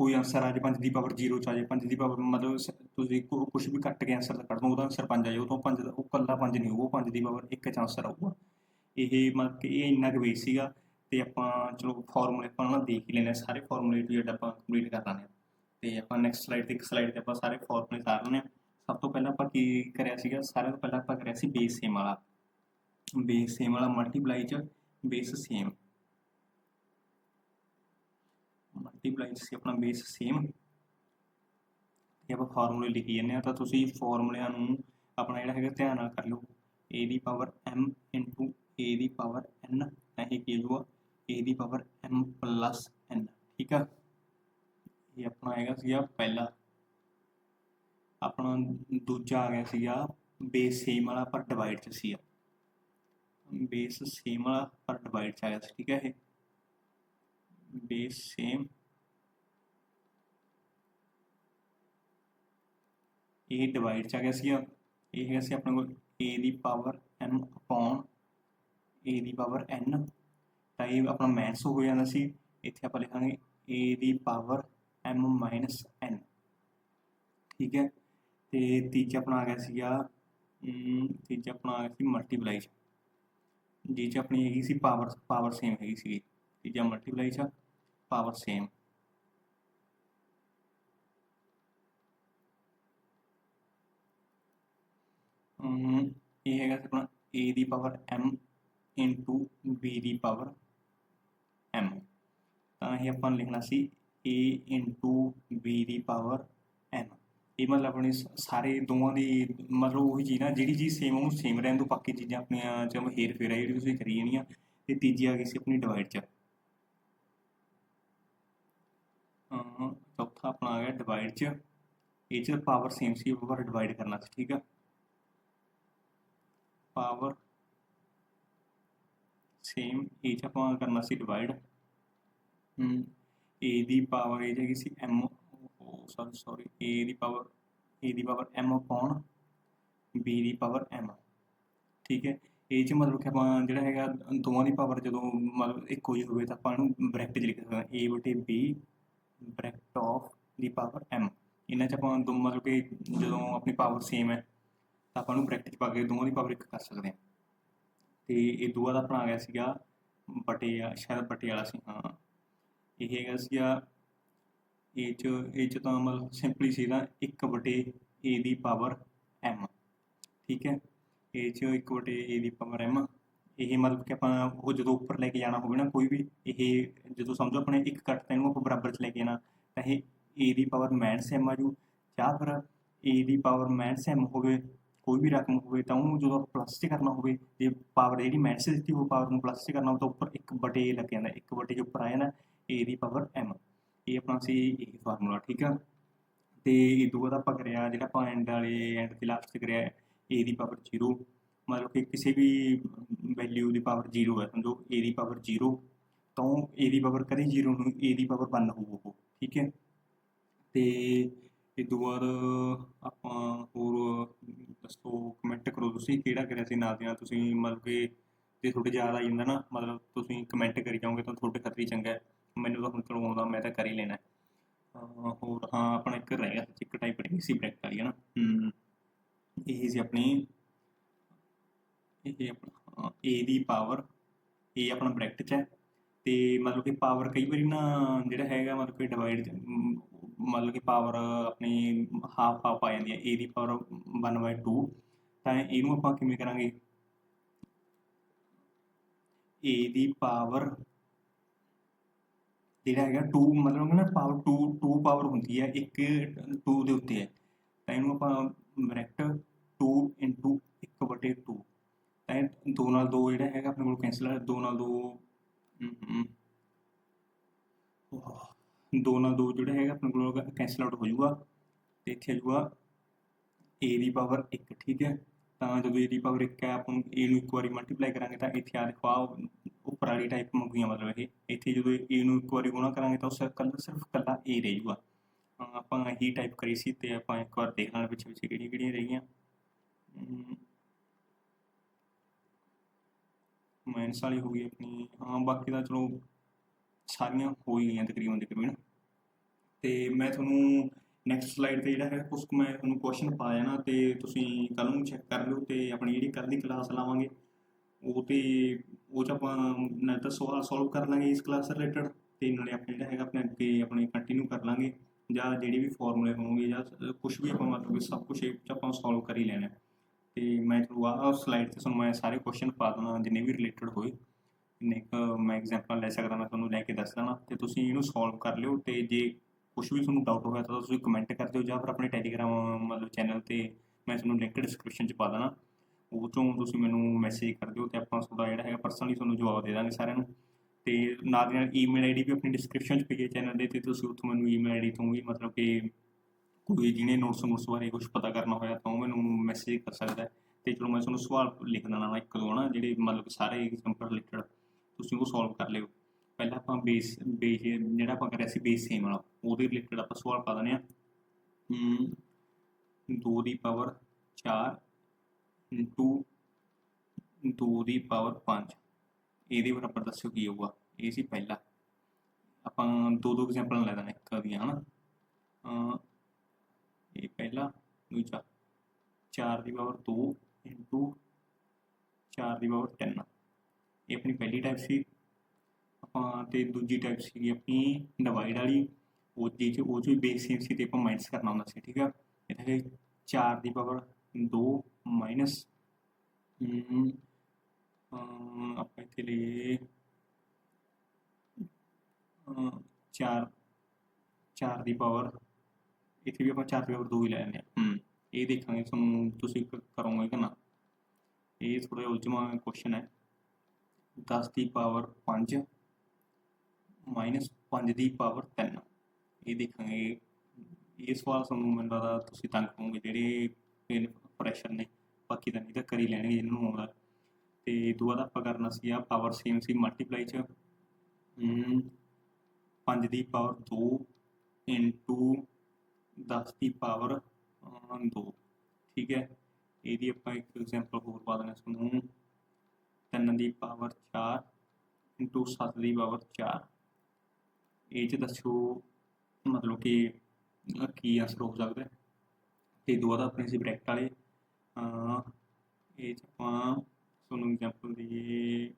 ਕੋਈ ਆਨਸਰ ਆ ਜੇ 5 ਦੀ ਪਾਵਰ 0 ਚ ਆ ਜੇ 5 ਦੀ ਪਾਵਰ ਮਤਲਬ ਤੁਸੀਂ ਕੁਝ ਵੀ ਕੱਟ ਕੇ ਆਨਸਰ ਕੱਢ ਦੋ, ਉਹਦਾ ਆਨਸਰ 5 ਆ ਜਾਏ ਉਹ ਤੋਂ 5 ਉਹ ਕੱਲਾ 5 ਨਹੀਂ ਹੋਊ 5 ਦੀ ਪਾਵਰ 1 ਚ ਆਨਸਰ ਆਊਗਾ। ਇਹ ਮਤਲਬ ਕਿ ਇਹ ਇੰਨਾ ਕੁ ਬੇਸ ਸੀਗਾ ਤੇ ਆਪਾਂ ਚਲੋ ਫਾਰਮੂਲੇ ਆਪਾਂ ਨਾ ਦੇਖ ਹੀ ਲੈਣੇ ਸਾਰੇ ਫਾਰਮੂਲੇ ਜਿਹੜਾ ਆਪਾਂ ਕੰਪਲੀਟ ਕਰ ਲਾਂਗੇ ਤੇ ਆਪਾਂ ਨੈਕਸਟ ਸਲਾਈਡ ਤੇ, ਇੱਕ ਸਲਾਈਡ ਤੇ ਆਪਾਂ ਸਾਰੇ ਫਾਰਮੂਲੇ ਕਰ ਲੈਣੇ ਸਭ ਤੋਂ ਪਹਿਲਾਂ ਆਪਾਂ ਕੀ ਕਰਿਆ ਸੀਗਾ, ਸਾਰਿਆਂ ਤੋਂ ਪਹਿਲਾਂ ਆਪਾਂ ਕਰਿਆ ਸੀ ਬੇਸ ਸੇਮ ਵਾਲਾ। ਬੇਸ ਸੇਮ ਵਾਲਾ ਮਲਟੀਪਲਾਈ ਚ ਬੇਸ ਸੇਮ ਮਲਟੀਪਲਾਈ ਸੀ, ਆਪਣਾ ਬੇਸ ਸੇਮ ਤੇ ਆਪਾਂ ਫਾਰਮੂਲੇ ਲਿਖੀ ਜਾਂਦੇ ਆ ਤਾਂ ਤੁਸੀਂ ਫਾਰਮੂਲਿਆਂ ਨੂੰ ਆਪਣਾ ਜਿਹੜਾ ਹੈਗਾ ਧਿਆਨ ਨਾਲ ਕਰ ਲਓ। A ਦੀ ਪਾਵਰ m ਇਨਟੂ a ਦੀ ਪਾਵਰ n, ਤਾਂ ਇਹ ਕੀ ਹੋਊਗਾ a ਦੀ ਪਾਵਰ m ਪਲੱਸ n, ਠੀਕ ਆ? ਇਹ ਆਪਣਾ ਹੈਗਾ ਸੀਗਾ ਪਹਿਲਾ। ਆਪਣਾ ਦੂਜਾ ਆ ਗਿਆ ਸੀਗਾ ਬੇਸ ਸੇਮ ਵਾਲਾ ਪਰ ਡਿਵਾਈਡ ਚ ਸੀਗਾ। ਬੇਸ ਸੇਮ ਵਾਲਾ ਪਰ ਡਿਵਾਈਡ ਚ ਆਇਆ ਸੀ, ਠੀਕ ਹੈ ਇਹ? ਬੇਸ ਸੇਮ ਇਹ ਡਿਵਾਈਡ ਚ ਆ ਗਿਆ ਸੀਗਾ ਇਹ ਹੈਗਾ ਸੀ ਆਪਣੇ ਕੋਲ a ਦੀ ਪਾਵਰ m ਅਪੋਨ a ਦੀ ਪਾਵਰ n ਤਾਂ ਇਹ ਆਪਣਾ ਮਾਈਨਸ ਹੋ ਜਾਂਦਾ ਸੀ। ਇੱਥੇ ਆਪਾਂ ਲਿਖਾਂਗੇ a ਦੀ ਪਾਵਰ m ਮਾਈਨਸ n ਠੀਕ ਹੈ। ਤੇ ਤੀਜਾ ਆਪਣਾ ਆ ਗਿਆ ਸੀਗਾ ਤੀਜਾ ਆਪਣਾ ਆ ਗਿਆ ਸੀ ਮਲਟੀਪਲਾਈ ਚ। ਜੀ ਚ ਆਪਣੀ ਹੈਗੀ ਸੀ ਪਾਵਰ ਪਾਵਰ ਸੇਮ ਹੈਗੀ ਸੀ ਤੀਜਾ ਮਲਟੀਪਲਾਈ ਚ ਪਾਵਰ ਸੇਮ ਇਹ ਹੈਗਾ ਆਪਣਾ a ਦੀ ਪਾਵਰ m ਇਨਟੂ b ਦੀ ਪਾਵਰ m. ਤਾਂ ਇਹ ਆਪਾਂ ਲਿਖਣਾ ਸੀ a ਇਨਟੂ b ਦੀ ਪਾਵਰ n ਇਹ ਮਤਲਬ ਆਪਣੇ ਸ- ਸਾਰੇ ਦੋਵਾਂ ਦੀ ਮਤਲਬ ਉਹੀ ਚੀਜ਼ ਨਾ ਜਿਹੜੀ ਚੀਜ਼ ਸੇਮ ਉਹਨੂੰ ਸੇਮ ਰਹਿਣ ਤੋਂ ਬਾਕੀ ਚੀਜ਼ਾਂ ਆਪਣੀਆਂ ਚ ਹੇਰ ਫੇਰ ਆ ਜਿਹੜੀ ਤੁਸੀਂ ਕਰੀ ਜਾਣੀਆਂ ਤੇ ਤੀਜੀ ਆ ਗਈ ਸੀ ਆਪਣੀ ਡਿਵਾਈਡ ਚ ਆਪਣਾ ਆ ਗਿਆ ਡਿਵਾਈਡ 'ਚ। ਇਹ 'ਚ ਪਾਵਰ ਸੇਮ ਸੀ ਪਰ ਡਿਵਾਈਡ ਕਰਨਾ ਸੀ, ਠੀਕ ਆ? ਪਾਵਰ ਸੇਮ ਇਹ 'ਚ ਆਪਾਂ ਕਰਨਾ ਸੀ ਡਿਵਾਈਡ ਹਮ a ਦੀ ਪਾਵਰ ਇਹ ਹੈਗੀ ਸੀ m ਸੌਰੀ ਸੌਰੀ a ਦੀ ਪਾਵਰ a ਦੀ ਪਾਵਰ m ਅਪੋਨ b ਦੀ ਪਾਵਰ m, ਠੀਕ ਹੈ? ਇਹ 'ਚ ਮਤਲਬ ਕਿ ਆਪਾਂ ਜਿਹੜਾ ਹੈਗਾ, ਦੋਵਾਂ ਦੀ ਪਾਵਰ ਜਦੋਂ ਮਤਲਬ ਇੱਕੋ ਹੀ ਹੋਵੇ ਤਾਂ ਆਪਾਂ ਇਹਨੂੰ ਬ੍ਰੈਕਟ 'ਚ ਲਿਖ ਸਕਦੇ ਹਾਂ। A ਬਟੇ b ਬ੍ਰੈਕਟ ਆਫ ਦੀ ਪਾਵਰ m ਇਹਨਾਂ 'ਚ ਆਪਾਂ ਦੋ ਮਤਲਬ ਕਿ ਜਦੋਂ ਆਪਣੀ ਪਾਵਰ ਸੇਮ ਹੈ, ਤਾਂ ਆਪਾਂ ਨੂੰ ਬ੍ਰੈਕਟ 'ਚ ਪਾ ਕੇ ਦੋਵਾਂ ਦੀ ਪਾਵਰ ਇੱਕ ਕਰ ਸਕਦੇ ਹਾਂ। ਤੇ ਇਹ ਦੂਆ ਦਾ ਆਪਣਾ ਆ ਗਿਆ ਸੀਗਾ ਬਟੇ ਸ਼ਾਇਦ ਬਟੇ ਵਾਲਾ ਸੀ, ਹਾਂ। ਇਹ ਹੈਗਾ ਸੀਗਾ, ਇਹ 'ਚ ਇਹ 'ਚ ਤਾਂ ਮਤਲਬ ਸਿੰਪਲੀ ਸੀਗਾ ਨਾ 1 ਬਟੇ a ਦੀ ਪਾਵਰ m ਠੀਕ ਹੈ? ਇਹ 'ਚ 1 ਬਟੇ a ਦੀ ਪਾਵਰ m ਇਹ ਮਤਲਬ ਕਿ ਆਪਾਂ ਉਹ ਜਦੋਂ ਉੱਪਰ ਲੈ ਕੇ ਜਾਣਾ ਹੋਵੇ ਨਾ ਕੋਈ ਵੀ, ਇਹ ਜਦੋਂ ਸਮਝੋ ਆਪਣੇ ਇੱਕ ਕੱਟ ਤਾਂ ਇਹਨੂੰ ਆਪਾਂ ਬਰਾਬਰ 'ਚ ਲੈ ਕੇ ਜਾਣਾ, ਤਾਂ ਇਹ a ਦੀ ਪਾਵਰ ਮਾਈਨਸ m ਆ ਜੂ। ਜਾਂ ਫਿਰ a ਦੀ ਪਾਵਰ ਮਾਈਨਸ m ਹੋਵੇ, ਕੋਈ ਵੀ ਰਕਮ ਹੋਵੇ, ਤਾਂ ਉਹਨੂੰ ਜਦੋਂ ਪਲੱਸ 'ਚ ਕਰਨਾ ਹੋਵੇ, ਜੇ ਪਾਵਰ ਜਿਹੜੀ ਮਾਈਨਸ ਦਿੱਤੀ ਹੋਵੇ ਪਾਵਰ ਨੂੰ ਪਲੱਸ 'ਚ ਕਰਨਾ ਹੋਵੇ ਤਾਂ ਉੱਪਰ ਇੱਕ ਬਟੇ ਲੱਗ ਜਾਂਦਾ, ਇੱਕ ਬਟੇ ਜੋ ਉੱਪਰ ਆਇਆ ਨਾ a ਦੀ ਪਾਵਰ m ਇਹ ਆਪਣਾ ਸੀ ਇਹ ਫਾਰਮੂਲਾ ਠੀਕ ਆ? ਤੇ ਇਹ ਤੋਂ ਬਾਅਦ ਆਪਾਂ ਕਰਿਆ ਜਿਹੜਾ ਆਪਾਂ ਐਂਡ ਵਾਲੇ ਐਂਡ ਤੇ ਲਾਸਟ ਕਰਿਆ, a ਦੀ ਪਾਵਰ 0 ਮਤਲਬ ਕਿ ਕਿਸੇ ਵੀ ਵੈਲਿਊ ਦੀ ਪਾਵਰ 0 ਹੈ, ਸਮਝੋ a ਦੀ ਪਾਵਰ 0 ਤਾਂ a ਦੀ ਪਾਵਰ ਕਦੇ 0 ਨੂੰ a ਦੀ ਪਾਵਰ 1 ਹੋਊ ਠੀਕ ਹੈ? ਤੇ ਇਹ ਤੋਂ ਬਾਅਦ ਆਪਾਂ ਹੋਰ ਦੱਸੋ ਕਮੈਂਟ ਕਰੋ ਤੁਸੀਂ, ਕਿਹੜਾ ਕਰਿਆ ਸੀ ਨਾਲ ਦੀ ਨਾਲ? ਤੁਸੀਂ ਮਤਲਬ ਕਿ ਜੇ ਤੁਹਾਡੇ ਯਾਦ ਆ ਜਾਂਦਾ ਨਾ, ਮਤਲਬ ਤੁਸੀਂ ਕਮੈਂਟ ਕਰੀ ਜਾਓਗੇ ਤਾਂ ਤੁਹਾਡੇ ਖਾਤਰ ਹੀ ਚੰਗਾ ਹੈ। ਮੈਨੂੰ ਤਾਂ ਹੁਣ ਚਲੋ ਆਉਂਦਾ ਮੈਂ ਤਾਂ ਕਰ ਹੀ ਲੈਣਾ ਹੋਰ, ਹਾਂ, ਆਪਣਾ ਇੱਕ ਰਹਿ ਗਿਆ, ਇੱਕ ਟਾਈਪ ਰਹੀ ਸੀ ਬ੍ਰੈਕਟ ਵਾਲੀ, ਹੈ ਨਾ? ਹੂੰ। ਇਹ ਸੀ ਆਪਣੀ ਇਹ ਆਪਣਾ a ਦੀ ਪਾਵਰ a ਆਪਣਾ ਬ੍ਰੈਕਟ 'ਚ ਹੈ। ਤੇ ਮਤਲਬ ਕਿ ਪਾਵਰ ਕਈ ਵਾਰੀ ਨਾ ਜਿਹੜਾ ਹੈਗਾ, ਮਤਲਬ ਕਿ ਡਿਵਾਈਡ ਮਤਲਬ ਕਿ ਪਾਵਰ ਆਪਣੀ ਹਾਫ ਹਾਫ ਆ ਜਾਂਦੀ ਹੈ। A ਦੀ ਪਾਵਰ 1/2 ਤਾਂ ਇਹਨੂੰ ਆਪਾਂ ਕਿਵੇਂ ਕਰਾਂਗੇ? A ਦੀ ਪਾਵਰ ਜਿਹੜਾ ਹੈਗਾ 2 ਮਤਲਬ ਨਾ ਪਾਵਰ 2 2 ਪਾਵਰ ਹੁੰਦੀ ਹੈ, ਇੱਕ 2 ਦੇ ਉੱਤੇ ਹੈ। ਤਾਂ ਇਹਨੂੰ ਆਪਾਂ ਬ੍ਰੈਕਟ 2 1 2 ਤਾਂ 2 ਨਾਲ 2 ਜਿਹੜਾ ਹੈਗਾ ਆਪਣੇ ਕੋਲ ਕੈਂਸਲ ਹੈ 2 ਨਾਲ 2 2 ਨਾਲ 2 ਜਿਹੜਾ ਹੈਗਾ ਆਪਣੇ ਕੋਲ ਕੈਂਸਲ ਆਊਟ ਹੋ ਜਾਊਗਾ ਤੇ ਇੱਥੇ ਆ ਜਾਊਗਾ। A ਦੀ ਪਾਵਰ 1 ਠੀਕ ਹੈ। ਤਾਂ ਜਦੋਂ a ਦੀ ਪਾਵਰ 1 ਹੈ, ਆਪਾਂ a ਨੂੰ ਇੱਕ ਵਾਰੀ ਮਲਟੀਪਲਾਈ ਕਰਾਂਗੇ ਤਾਂ ਇੱਥੇ ਆ ਦੇਖੋ ਆ ਉੱਪਰ ਵਾਲੀ ਟਾਈਪ ਮੰਗੀਆਂ ਮਤਲਬ ਇਹ। ਇੱਥੇ ਜਦੋਂ a ਨੂੰ ਇੱਕ ਵਾਰੀ ਗੁਣਾ ਕਰਾਂਗੇ ਤਾਂ ਉਸ ਕੱਲਾ ਸਿਰਫ ਕੱਲਾ a ਰਹਿ ਜਾਊਗਾ ਆਪਾਂ ਇਹੀ ਟਾਈਪ ਕਰੀ ਸੀ ਤੇ ਆਪਾਂ ਇੱਕ ਵਾਰ ਦੇਖ ਲਾਂਗੇ ਪਿੱਛੇ ਪਿੱਛੇ ਕਿਹੜੀਆਂ ਕਿਹੜੀਆਂ ਰਹੀਆਂ ਮਾਈਨਸ ਵਾਲੀ ਹੋ ਗਈ ਆਪਣੀ। ਹਾਂ, ਬਾਕੀ ਤਾਂ ਚਲੋ ਸਾਰੀਆਂ ਹੋ ਹੀ ਗਈਆਂ ਤਕਰੀਬਨ ਤਕਰੀਬਨ। ਤੇ ਮੈਂ ਤੁਹਾਨੂੰ ਨੈਕਸਟ ਸਲਾਈਡ ਤੇ ਜਿਹੜਾ ਹੈ ਕੁਝ ਮੈਂ ਤੁਹਾਨੂੰ ਕੁਐਸਚਨ ਪਾ ਜਾਣਾ ਤੇ ਤੁਸੀਂ ਕੱਲ ਨੂੰ ਚੈੱਕ ਕਰ ਲਿਓ ਤੇ ਆਪਣੀ ਜਿਹੜੀ ਕੱਲ ਦੀ ਕਲਾਸ ਲਾਵਾਂਗੇ, ਉਹ ਤੇ ਉਹ ਚ ਆਪਾਂ ਨਾਲ ਤਾਂ ਸਵਾਲ ਸੋਲਵ ਕਰ ਲਾਂਗੇ ਇਸ ਕਲਾਸ ਰਿਲੇਟਡ ਤੇ ਨਾਲੇ ਆਪਾਂ ਜਿਹੜਾ ਹੈਗਾ ਆਪਣੇ ਅੱਗੇ ਆਪਣੇ ਕੰਟੀਨਿਊ ਕਰ ਲਾਂਗੇ, ਜਾਂ ਜਿਹੜੀ ਵੀ ਫਾਰਮੂਲੇ ਹੋਣਗੇ ਜਾਂ ਕੁਝ ਵੀ ਆਪਾਂ ਮਤਲਬ ਸਭ ਕੁਝ ਇਹ ਚ ਆਪਾਂ ਸੋਲਵ ਕਰ ਹੀ ਲੈਣਾ। ਤੇ ਮੈਂ ਤੁਹਾਨੂੰ ਆਹ ਸਲਾਈਡ ਤੇ ਤੁਹਾਨੂੰ ਮੈਂ ਸਾਰੇ ਕੁਐਸਚਨ ਪਾ ਦੇਣਾ ਜਿੰਨੇ ਵੀ ਰਿਲੇਟਡ ਹੋਏ। ਇੰਨੇ ਕੁ ਮੈਂ ਐਗਜ਼ਾਮਪਲ ਲੈ ਸਕਦਾ, ਮੈਂ ਤੁਹਾਨੂੰ ਲੈ ਕੇ ਦੱਸ ਦੇਣਾ ਤੇ ਤੁਸੀਂ ਇਹਨੂੰ ਸੋਲਵ ਕਰ ਲਿਓ ਤੇ ਜੇ ਕੁਝ ਵੀ ਤੁਹਾਨੂੰ ਡਾਊਟ ਹੋਇਆ ਤਾਂ ਤੁਸੀਂ ਕਮੈਂਟ ਕਰ ਦਿਓ ਜਾਂ ਫਿਰ ਆਪਣੇ ਟੈਲੀਗ੍ਰਾਮ ਮਤਲਬ ਚੈਨਲ ਤੇ ਮੈਂ ਤੁਹਾਨੂੰ ਲਿੰਕ ਡਿਸਕ੍ਰਿਪਸ਼ਨ 'ਚ ਪਾ ਦੇਣਾ ਉਹ ਤੋਂ ਤੁਸੀਂ ਮੈਨੂੰ ਮੈਸੇਜ ਕਰ ਦਿਓ ਤੇ ਆਪਾਂ ਤੁਹਾਡਾ ਜਿਹੜਾ ਹੈਗਾ ਪਰਸਨਲੀ ਤੁਹਾਨੂੰ ਜਵਾਬ ਦੇ ਦਾਂਗੇ ਸਾਰਿਆਂ ਨੂੰ। ਤੇ ਨਾਲ ਦੀ ਨਾਲ ਈਮੇਲ ਆਈਡੀ ਵੀ ਆਪਣੀ ਡਿਸਕ੍ਰਿਪਸ਼ਨ 'ਚ ਪਈ ਹੈ ਚੈਨਲ ਦੇ, ਤੇ ਤੁਸੀਂ ਉੱਥੋਂ ਮੈਨੂੰ ਈਮੇਲ ਆਈਡੀ ਤੋਂ ਵੀ ਮਤਲਬ ਕਿ ਕੋਈ ਜਿਹਨੇ ਨੋਟਸ ਨੋਟਸ ਬਾਰੇ ਕੁਝ ਪਤਾ ਕਰਨਾ ਹੋਇਆ ਤਾਂ ਉਹ ਮੈਨੂੰ ਮੈਸੇਜ ਕਰ ਸਕਦਾ ਹੈ। ਤੇ ਚਲੋ ਮੈਂ ਤੁਹਾਨੂੰ ਸਵਾਲ ਲਿਖ ਦੇਣਾ ਇੱਕ ਦੋ ਨਾ ਜਿਹੜੇ ਮਤਲਬ ਸਾਰੇ ਐਗਜ਼ਾਮਪਲ ਰਿਲੇਟਡ ਤੁਸੀਂ ਉਹ ਸੋਲਵ ਕਰ ਲਿਓ। ਪਹਿਲਾਂ ਆਪਾਂ ਬੇਸ ਬੇਸ ਜਿਹੜਾ ਆਪਾਂ ਕਰਿਆ ਸੀ ਬੇਸ ਸੇਮ ਵਾਲਾ, ਉਹਦੇ ਰਿਲੇਟਡ ਆਪਾਂ ਸਵਾਲ ਪਾ ਦਨੇ ਆ 2 ਦੀ ਪਾਵਰ 4 2 2 ਦੀ ਪਾਵਰ 5 ਇਹਦੇ ਬਰਾਬਰ ਦੱਸਿਓ ਕੀ ਹੋਊਗਾ? ਇਹ ਸੀ ਪਹਿਲਾ। ਆਪਾਂ ਦੋ ਦੋ ਐਗਜ਼ਾਮਪਲ ਲੈ ਦਾਂਗੇ ਇੱਕ ਦੀਆਂ ਹਨਾ। ਇਹ ਪਹਿਲਾ ਦੂਜਾ 4 ਦੀ ਪਾਵਰ 2 ਇਨਟੂ 4 ਦੀ ਪਾਵਰ 10 ਇਹ ਆਪਣੀ ਪਹਿਲੀ ਟਾਈਪ ਸੀ ਆਪਾਂ ਤੇ ਦੂਜੀ ਟਾਈਪ ਸੀ ਆਪਣੀ ਡਿਵਾਈਡ ਵਾਲੀ ਉਹ ਜੀ ਚ ਉਹ ਚ ਬੇਸ ਸੇਮ ਸੀ ਤੇ ਆਪਾਂ ਮਾਈਨਸ ਕਰਨਾ ਹੁੰਦਾ ਸੀ ਠੀਕ ਆ ਇਹ 4 ਦੀ ਪਾਵਰ 2 ਮਾਈਨਸ ਆਪਾਂ ਇੱਥੇ ਲਈਏ 4 4 ਦੀ ਪਾਵਰ ਇੱਥੇ ਵੀ ਆਪਾਂ 4 ਦੀ ਪਾਵਰ 2 ਹੀ ਲੈ ਲੈਂਦੇ ਆ ਹੂੰ। ਇਹ ਦੇਖਾਂਗੇ ਤੁਹਾਨੂੰ ਤੁਸੀਂ ਕਰੋਗੇ ਕਿ ਨਾ। ਇਹ ਥੋੜਾ ਉਲਝਵਾਂ ਕੁਐਸਚਨ ਹੈ। 10 ਦੀ ਪਾਵਰ 5 ਮਾਈਨਸ 5 ਦੀ ਪਾਵਰ 3 ਇਹ ਦੇਖਾਂਗੇ। ਇਹ ਸਵਾਲ ਤੁਹਾਨੂੰ ਮੈਨੂੰ ਲੱਗਦਾ ਤੁਸੀਂ ਤੰਗ ਹੋਵੋਗੇ ਜਿਹੜੇ ਪ੍ਰੈਸ਼ਰ ਨੇ। ਬਾਕੀ ਤਾਂ ਨਹੀਂ ਤਾਂ ਕਰ ਹੀ ਲੈਣਗੇ ਜਿਹਨਾਂ ਨੂੰ ਆਉਂਦਾ ਤੇ ਦੂਆ ਦਾ ਆਪਾਂ ਕਰਨਾ ਸੀ ਆ ਪਾਵਰ ਸੇਮ ਸੀ ਮਲਟੀਪਲਾਈ ਚ। 5 ਦੀ ਪਾਵਰ 2 ਇਨਟੂ 10 ਦੀ ਪਾਵਰ 2 ਠੀਕ ਹੈ। ਇਹਦੀ ਆਪਾਂ ਇੱਕ ਐਗਜ਼ਾਮਪਲ ਹੋਰ ਪਾ ਦਿੰਦੇ ਹਾਂ ਤੁਹਾਨੂੰ। 3 ਦੀ ਪਾਵਰ 4 ਇਨਟੂ 7 ਦੀ ਪਾਵਰ 4 ਇਹ ਚ ਦੱਸੋ ਮਤਲਬ ਕਿ ਕੀ ਆਨਸਰ ਹੋ ਸਕਦਾ ਹੈ। ਤੇ ਦੋ ਦਾ ਆਪਣੇ ਸੀ ਬ੍ਰੈਕਟ ਵਾਲੇ ਇਹ ਚ ਆਪਾਂ ਤੁਹਾਨੂੰ ਐਗਜ਼ਾਮਪਲ ਦੀ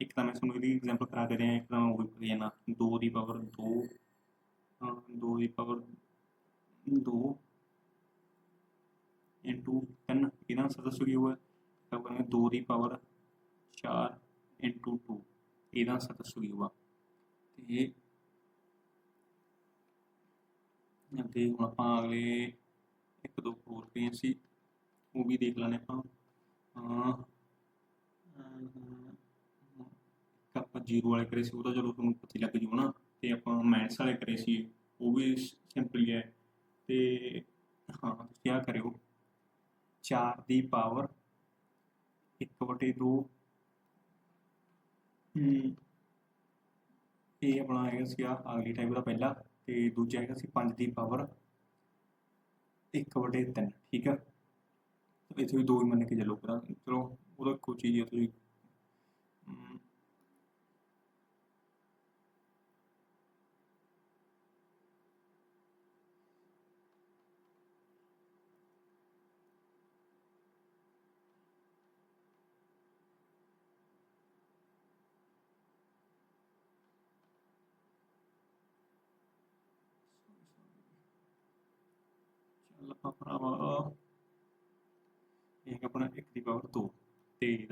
ਇੱਕ ਤਾਂ ਮੈਂ ਤੁਹਾਨੂੰ ਇਹਦੀ ਐਗਜ਼ਾਮਪਲ ਕਰਾ ਦੇ ਰਿਹਾ ਇੱਕ ਤਾਂ ਮੈਂ ਉਹ ਵੀ ਕਰੀ ਜਾਣਾ 2 ਦੀ ਪਾਵਰ 2 2 ਦੀ ਪਾਵਰ 2 ਇਨਟੂ 3 ਇਹਦਾ ਆਨਸਰ ਦੱਸੋ ਕੀ ਹੋਊਗਾ। ਤਾਂ ਕਰਾਂਗੇ 2 ਦੀ ਪਾਵਰ 4 ਇਨਟੂ 2 ਇਹਦਾ ਆਨਸਰ ਦੱਸੋ ਕੀ ਹੋਊਗਾ। ਤੇ ਹੁਣ ਆਪਾਂ ਅਗਲੇ ਇੱਕ ਦੋ ਹੋਰ ਪਏ ਸੀ, ਉਹ ਵੀ ਦੇਖ ਲੈਣੇ ਆਪਾਂ। ਹਾਂ, ਇੱਕ ਆਪਾਂ ਜ਼ੀਰੋ ਵਾਲੇ ਕਰੇ ਸੀ, ਉਹ ਤਾਂ ਚਲੋ ਤੁਹਾਨੂੰ ਪਤਾ ਲੱਗ ਜੂ ਨਾ। ਤੇ ਆਪਾਂ ਮੈਥਸ ਵਾਲੇ ਕਰੇ ਸੀ, ਉਹ ਵੀ ਸਿੰਪਲੀ ਹੈ। ਤੇ ਹਾਂ, ਤੁਸੀਂ ਆ ਕਰਿਓ। 4 ਦੀ ਪਾਵਰ 1 ਵਟੇ 2 ਇਹ ਆਪਣਾ ਹੈਗਾ ਸੀ ਆ ਅਗਲੀ ਟਾਈਪ ਦਾ ਪਹਿਲਾ ਤੇ ਦੂਜਾ ਹੈਗਾ ਸੀ 5 ਦੀ ਪਾਵਰ 1 ਵਟੇ 3 ਠੀਕ ਆ? ਇੱਥੇ ਵੀ ਦੋ ਹੀ ਮੰਨ ਕੇ ਚੱਲੋ ਪਰ ਚਲੋ, ਉਹਦਾ ਕੋਈ ਚੀਜ਼ ਹੈ ਤੁਸੀਂ ਅਮ, ਚੱਲ ਆਪਾਂ ਭਰਾਵਾ ਇਹ ਹੈਗਾ ਆਪਣਾ 1 ਦੀ ਪਾਵਰ 2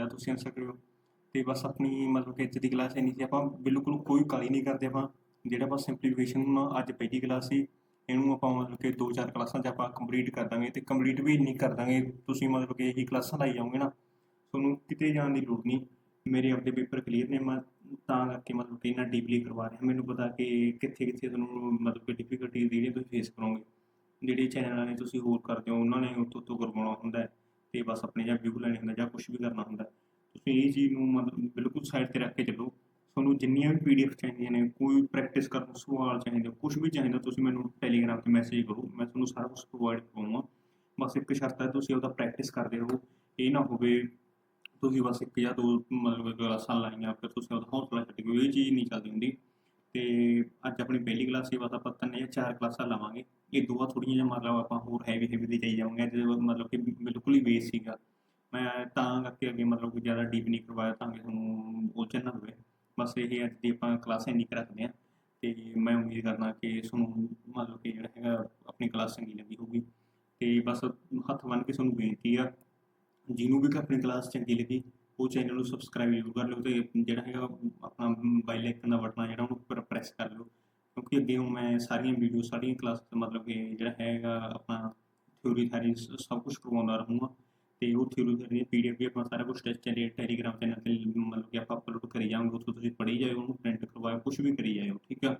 ਤੇ ਤੁਸੀਂ ਆਨਸਰ ਕਰਿਓ। ਤੇ ਬਸ ਆਪਣੀ ਮਤਲਬ ਕਿ ਅੱਜ ਦੀ ਕਲਾਸ ਇੰਨੀ ਸੀ, ਆਪਾਂ ਬਿਲਕੁਲ ਕੋਈ ਕਾਲੀ ਨਹੀਂ ਕਰਦੇ ਆਪਾਂ। ਜਿਹੜਾ ਆਪਾਂ ਸਿੰਪਲੀਫਿਕੇਸ਼ਨ ਅੱਜ ਪਹਿਲੀ ਕਲਾਸ ਸੀ, ਇਹਨੂੰ ਆਪਾਂ ਮਤਲਬ ਕਿ ਦੋ ਚਾਰ ਕਲਾਸਾਂ 'ਚ ਆਪਾਂ ਕੰਪਲੀਟ ਕਰ ਦਾਂਗੇ ਤੇ ਕੰਪਲੀਟ ਵੀ ਨਹੀਂ ਕਰ ਦਾਂਗੇ, ਤੁਸੀਂ ਮਤਲਬ ਕਿ ਇਹੀ ਕਲਾਸਾਂ ਲਾਈ ਜਾਓਗੇ ਨਾ। ਤੁਹਾਨੂੰ ਕਿਤੇ ਜਾਣ ਦੀ ਲੋੜ ਨਹੀਂ। ਮੇਰੇ ਆਪਦੇ ਪੇਪਰ ਕਲੀਅਰ ਨੇ, ਮੈਂ ਤਾਂ ਕਰਕੇ ਮਤਲਬ ਕਿ ਇੰਨਾ ਡੀਪਲੀ ਕਰਵਾ ਰਿਹਾ। ਮੈਨੂੰ ਪਤਾ ਕਿ ਕਿੱਥੇ ਕਿੱਥੇ ਤੁਹਾਨੂੰ ਮਤਲਬ ਕਿ ਡਿਫਿਕਲਟੀ ਜਿਹੜੀਆਂ ਤੁਸੀਂ ਫੇਸ ਕਰੋਗੇ। ਜਿਹੜੇ ਚੈਨਲ ਵਾਲੇ ਤੁਸੀਂ ਹੋਰ ਕਰਦੇ ਹੋ, ਉਹਨਾਂ ਨੇ ਉੱਤੋਂ ਤੋਂ ਕਰਵਾਉਣਾ ਹੁੰਦਾ ਹੈ। ਤੇ ਬਸ ਆਪਣੇ ਜਾਂ ਵਿਊ ਲੈਣੇ ਹੁੰਦਾ ਜਾਂ ਕੁਝ ਵੀ ਕਰਨਾ ਹੁੰਦਾ। ਤੁਸੀਂ ਇਹ ਚੀਜ਼ ਨੂੰ ਮਤਲਬ ਬਿਲਕੁਲ ਸਾਈਡ ਤੇ ਰੱਖ ਕੇ ਚੱਲੋ। ਤੁਹਾਨੂੰ ਜਿੰਨੀਆਂ ਵੀ ਪੀਡੀਐਫ ਚਾਹੀਦੀਆਂ ਨੇ, ਕੋਈ ਪ੍ਰੈਕਟਿਸ ਕਰਨ ਸਵਾਲ ਚਾਹੀਦੇ ਕੁਝ ਵੀ ਚਾਹੀਦਾ, ਤੁਸੀਂ ਮੈਨੂੰ ਟੈਲੀਗ੍ਰਾਮ ਤੇ ਮੈਸੇਜ ਕਰੋ। ਮੈਂ ਤੁਹਾਨੂੰ ਸਾਰਾ ਕੁਝ ਪ੍ਰੋਵਾਈਡ ਕਰੂੰਗਾ ਬਸ ਇੱਕ ਸ਼ਰਤ ਹੈ, ਤੁਸੀਂ ਉਹਦਾ ਪ੍ਰੈਕਟਿਸ ਕਰਦੇ ਰਹੋ। ਇਹ ਨਾ ਹੋਵੇ ਤੁਸੀਂ ਬਸ ਇੱਕ ਜਾਂ ਦੋ ਮਤਲਬ ਕਲਾਸਾਂ ਲਾਈਆਂ, ਫਿਰ ਤੁਸੀਂ ਉਹਦਾ ਹੌਸਲਾ ਛੱਡ ਗਏ ਇਹ ਚੀਜ਼ ਨਹੀਂ ਚੱਲਦੀ ਹੁੰਦੀ। ਤੇ ਅੱਜ ਆਪਣੀ ਪਹਿਲੀ ਕਲਾਸ ਸੀ ਬਸ ਆਪਾਂ ਤਿੰਨ ਜਾਂ ਚਾਰ ਕਲਾਸਾਂ ਲਾਵਾਂਗੇ। ਇਹ ਦੋ ਥੋੜੀਆਂ ਜਿਹਾ ਮਤਲਬ ਆਪਾਂ ਹੋਰ ਹੈਵੀ ਹੈਵੀ ਦੇ ਜਾਈ ਜਾਵਾਂਗੇ। ਜਿਹਦੇ ਅੱਜ ਮਤਲਬ ਕਿ ਬਿਲਕੁਲ ਹੀ ਬੇਸ ਸੀਗਾ। ਮੈਂ ਤਾਂ ਕਰਕੇ ਅੱਗੇ ਮਤਲਬ ਕਿ ਜ਼ਿਆਦਾ ਡੀਪ ਨਹੀਂ ਕਰਵਾਇਆ ਤਾਂ ਕਿ ਤੁਹਾਨੂੰ ਉਲਝਣ ਨਾ ਹੋਵੇ। ਬਸ ਇਹ ਅੱਜ ਦੀ ਆਪਾਂ ਕਲਾਸ ਇੰਨੀ ਕੁ ਰੱਖਦੇ ਹਾਂ ਤੇ ਮੈਂ ਉਮੀਦ ਕਰਨਾ ਕਿ ਤੁਹਾਨੂੰ ਮਤਲਬ ਕਿ ਜਿਹੜਾ ਹੈਗਾ ਆਪਣੀ ਕਲਾਸ ਚੰਗੀ ਲੱਗੀ ਹੋਊਗੀ। ਤੇ ਬਸ ਹੱਥ ਬੰਨ੍ਹ ਕੇ ਤੁਹਾਨੂੰ ਬੇਨਤੀ ਆ, ਜਿਹਨੂੰ ਵੀ ਆਪਣੀ ਕਲਾਸ ਚੰਗੀ ਲੱਗੀ ਉਹ ਚੈਨਲ ਨੂੰ ਸਬਸਕ੍ਰਾਈਬ ਜ਼ਰੂਰ ਕਰ ਲਿਓ ਤੇ ਜਿਹੜਾ ਹੈਗਾ ਆਪਣਾ ਬਾਈ ਲਾਈਕਨ ਦਾ ਬਟਨ ਜਿਹੜਾ ਉਹਨੂੰ ਉੱਪਰ ਪ੍ਰੈਸ ਕਰ ਲਿਓ। ਕਿਉਂਕਿ ਅੱਗੇ ਹੁਣ ਮੈਂ ਸਾਰੀਆਂ ਵੀਡੀਓ ਸਾਰੀਆਂ ਕਲਾਸ ਮਤਲਬ ਕਿ ਜਿਹੜਾ ਹੈਗਾ ਆਪਣਾ ਥਿਊਰੀ ਥੈਰੀ ਸਭ ਕੁਝ ਕਰਵਾਉਂਦਾ ਰਹੂੰਗਾ। ਤੇ ਉਹ ਥਿਊਰੀ ਥੈਰੀ ਦੀ ਪੀਡੀਐਫ ਵੀ ਆਪਾਂ ਸਾਰਾ ਕੁਝ ਟੈਸਟ ਚੈਨਲ ਟੈਲੀਗ੍ਰਾਮ ਚੈਨਲ ਤੇ ਮਤਲਬ ਕਿ ਆਪਾਂ ਅਪਲੋਡ ਕਰੀ ਜਾਵਾਂਗੇ, ਉੱਥੋਂ ਤੁਸੀਂ ਪੜ੍ਹੀ ਜਾਇਓ, ਉਹਨੂੰ ਪ੍ਰਿੰਟ ਕਰਵਾਇਓ ਕੁਝ ਵੀ ਕਰੀ ਜਾਇਓ, ਠੀਕ ਆ?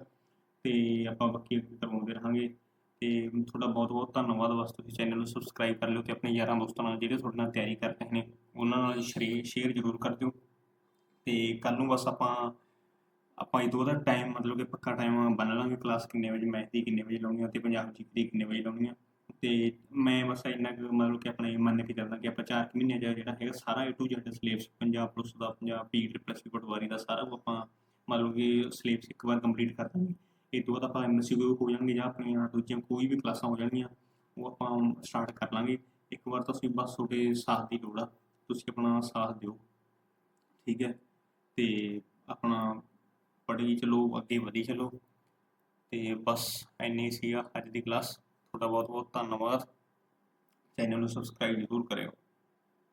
ਤੇ ਆਪਾਂ ਬਾਕੀ ਅੱਗੇ ਕਰਵਾਉਂਦੇ ਰਹਾਂਗੇ। ਤੇ ਤੁਹਾਡਾ ਬਹੁਤ ਬਹੁਤ ਧੰਨਵਾਦ। ਬਸ ਤੁਸੀਂ ਚੈਨਲ ਨੂੰ ਸਬਸਕ੍ਰਾਈਬ ਕਰ ਲਿਓ ਤੇ ਆਪਣੇ ਯਾਰਾਂ ਦੋਸਤਾਂ ਨਾਲ ਜਿਹੜੇ ਤੁਹਾਡੇ ਨਾਲ ਤਿਆਰੀ ਕਰ ਰਹੇ ਨੇ, ਉਹਨਾਂ ਨਾਲ ਸ਼ੇਅਰ ਸ਼ੇਅਰ ਜ਼ਰੂਰ ਕਰ ਦਿਓ। ਤੇ ਕੱਲ ਨੂੰ ਬਸ ਆਪਾਂ ਆਪਾਂ ਇਹ ਦੋ ਦਾ ਟਾਈਮ ਮਤਲਬ ਕਿ ਪੱਕਾ ਟਾਈਮ ਬਣਾ ਲਾਂਗੇ। ਕਲਾਸ ਕਿੰਨੇ ਵਜੇ, ਮੈਥ ਦੀ ਕਿੰਨੇ ਵਜੇ ਲਾਉਣੀ ਆ ਤੇ ਪੰਜਾਬ ਜੀ ਦੀ ਕਿੰਨੇ ਵਜੇ ਲਾਉਣੀ ਆ। ਤੇ ਮੈਂ ਬਸ ਇੰਨਾ ਕੁ ਮਤਲਬ ਕਿ ਆਪਣੇ ਮੰਨ ਕੇ ਚੱਲਦਾ ਕਿ ਆਪਾਂ 4 ਮਹੀਨੇ ਦਾ ਜਿਹੜਾ ਹੈਗਾ ਸਾਰਾ A to Z syllabus Punjab police the, Punjab P triple C patwari ਦਾ ਸਾਰਾ ਆਪਾਂ ਮਤਲਬ ਕਿ ਸਿਲੇਬਸ ਇੱਕ ਵਾਰ ਕੰਪਲੀਟ ਕਰ ਦਾਂਗੇ। ਇਹ ਤੋਂ ਬਾਅਦ ਆਪਾਂ ਐਮਸੀਕਿਊ ਹੋ ਜਾਣਗੇ ਜਾਂ ਆਪਣੀਆਂ ਦੂਜੀਆਂ ਕੋਈ ਵੀ ਕਲਾਸਾਂ ਹੋ ਜਾਣਗੀਆਂ, ਉਹ ਆਪਾਂ ਸਟਾਰਟ ਕਰ ਲਾਂਗੇ। ਇੱਕ ਵਾਰ ਤਾਂ ਤੁਸੀਂ ਬਸ ਤੁਹਾਡੇ ਸਾਥ ਦੀ ਲੋੜ ਆ, ਤੁਸੀਂ ਆਪਣਾ ਸਾਥ ਦਿਓ। ਠੀਕ ਹੈ? ਤੇ ਆਪਣਾ ਪੜ੍ਹੀ ਚਲੋ, ਅੱਗੇ ਵਧੀ ਚਲੋ। ਤੇ ਬਸ ਇੰਨੀ ਆ ਅੱਜ ਦੀ ਕਲਾਸ। ਤੁਹਾਡਾ ਬਹੁਤ ਬਹੁਤ ਧੰਨਵਾਦ। ਚੈਨਲ ਨੂੰ ਸਬਸਕ੍ਰਾਈਬ ਜ਼ਰੂਰ ਕਰਿਓ।